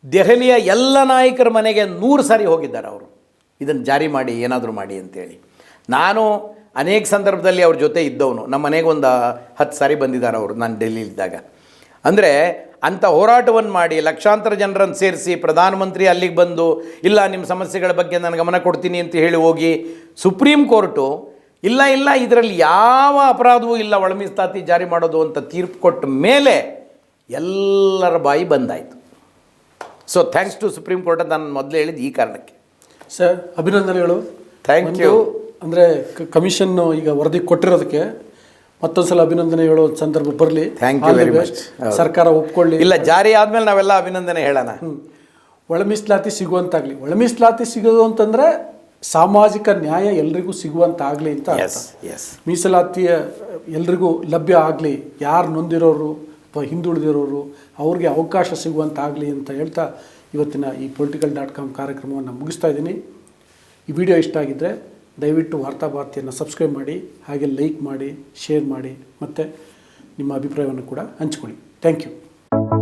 ದೆಹಲಿಯ ಎಲ್ಲ ನಾಯಕರ ಮನೆಗೆ ನೂರು ಸಾರಿ ಹೋಗಿದ್ದಾರೆ ಅವರು. ಇದನ್ನು ಜಾರಿ ಮಾಡಿ, ಏನಾದರೂ ಮಾಡಿ ಅಂತೇಳಿ. ನಾನು ಅನೇಕ ಸಂದರ್ಭದಲ್ಲಿ ಅವ್ರ ಜೊತೆ ಇದ್ದವನು. ನಮ್ಮ ಮನೆಗೆ ಒಂದು ಹತ್ತು ಸಾರಿ ಬಂದಿದ್ದಾರೆ ಅವರು ನಾನು ಡೆಲ್ಲಿಲಿದ್ದಾಗ ಅಂದರೆ ಅಂಥ ಹೋರಾಟವನ್ನು ಮಾಡಿ, ಲಕ್ಷಾಂತರ ಜನರನ್ನು ಸೇರಿಸಿ, ಪ್ರಧಾನಮಂತ್ರಿ ಅಲ್ಲಿಗೆ ಬಂದು, ಇಲ್ಲ, ನಿಮ್ಮ ಸಮಸ್ಯೆಗಳ ಬಗ್ಗೆ ನಾನು ಗಮನ ಕೊಡ್ತೀನಿ ಅಂತ ಹೇಳಿ ಹೋಗಿ ಸುಪ್ರೀಂ ಕೋರ್ಟು, ಇಲ್ಲ ಇಲ್ಲ, ಇದರಲ್ಲಿ ಯಾವ ಅಪರಾಧವೂ ಇಲ್ಲ ಒಳ ಮೀಸಲಾತಿ ಜಾರಿ ಮಾಡೋದು ಅಂತ ತೀರ್ಪು ಕೊಟ್ಟ ಮೇಲೆ ಎಲ್ಲರ ಬಾಯಿ ಬಂದಾಯಿತು. So thanks to supreme court ಅಂತ ನಾನು ಮೊದಲು ಹೇಳಿದ್ದು ಈ ಕಾರಣಕ್ಕೆ. ಸರ್ ಅಭಿನಂದನೆಗಳು. Thank you. ಅಂದರೆ ಕಮಿಷನ್ನು ಈಗ ವರದಿ ಕೊಟ್ಟಿರೋದಕ್ಕೆ ಮತ್ತೊಂದ್ಸಲ ಅಭಿನಂದನೆ ಹೇಳೋ ಸಂದರ್ಭ ಬರಲಿ. ಥ್ಯಾಂಕ್ ಯು ವೆರಿ ಮಚ್ ಸರ್ಕಾರ ಒಪ್ಕೊಳ್ಳಿ. ಇಲ್ಲ ಜಾರಿ ಆದಮೇಲೆ ನಾವೆಲ್ಲ ಅಭಿನಂದನೆ ಹೇಳೋಣ. ಒಳ ಮೀಸಲಾತಿ ಸಿಗುವಂತಾಗಲಿ. ಒಳ ಮೀಸಲಾತಿ ಸಿಗೋದು ಅಂತಂದರೆ ಸಾಮಾಜಿಕ ನ್ಯಾಯ ಎಲ್ರಿಗೂ ಸಿಗುವಂತಾಗಲಿ ಅಂತ ಅರ್ಥ. ಎಸ್ ಎಸ್ ಮೀಸಲಾತಿಯ ಎಲ್ರಿಗೂ ಲಭ್ಯ ಆಗಲಿ. ಯಾರು ನೊಂದಿರೋರು ಅಥವಾ ಹಿಂದುಳಿದಿರೋರು ಅವ್ರಿಗೆ ಅವಕಾಶ ಸಿಗುವಂತಾಗಲಿ ಅಂತ ಹೇಳ್ತಾ ಇವತ್ತಿನ ಈ ಪೊಲಿಟಿಕಲ್ ಡಾಟ್ ಕಾಮ್ ಕಾರ್ಯಕ್ರಮವನ್ನು ಮುಗಿಸ್ತಾ ಇದ್ದೀನಿ. ಈ ವಿಡಿಯೋ ಇಷ್ಟ ಆಗಿದ್ದರೆ ದಯವಿಟ್ಟು ವಾರ್ತಾ ಭಾರತಿಯನ್ನು ಸಬ್ಸ್ಕ್ರೈಬ್ ಮಾಡಿ, ಹಾಗೆ ಲೈಕ್ ಮಾಡಿ ಶೇರ್ ಮಾಡಿ, ಮತ್ತು ನಿಮ್ಮ ಅಭಿಪ್ರಾಯವನ್ನು ಕೂಡ ಹಂಚ್ಕೊಳ್ಳಿ. Thank you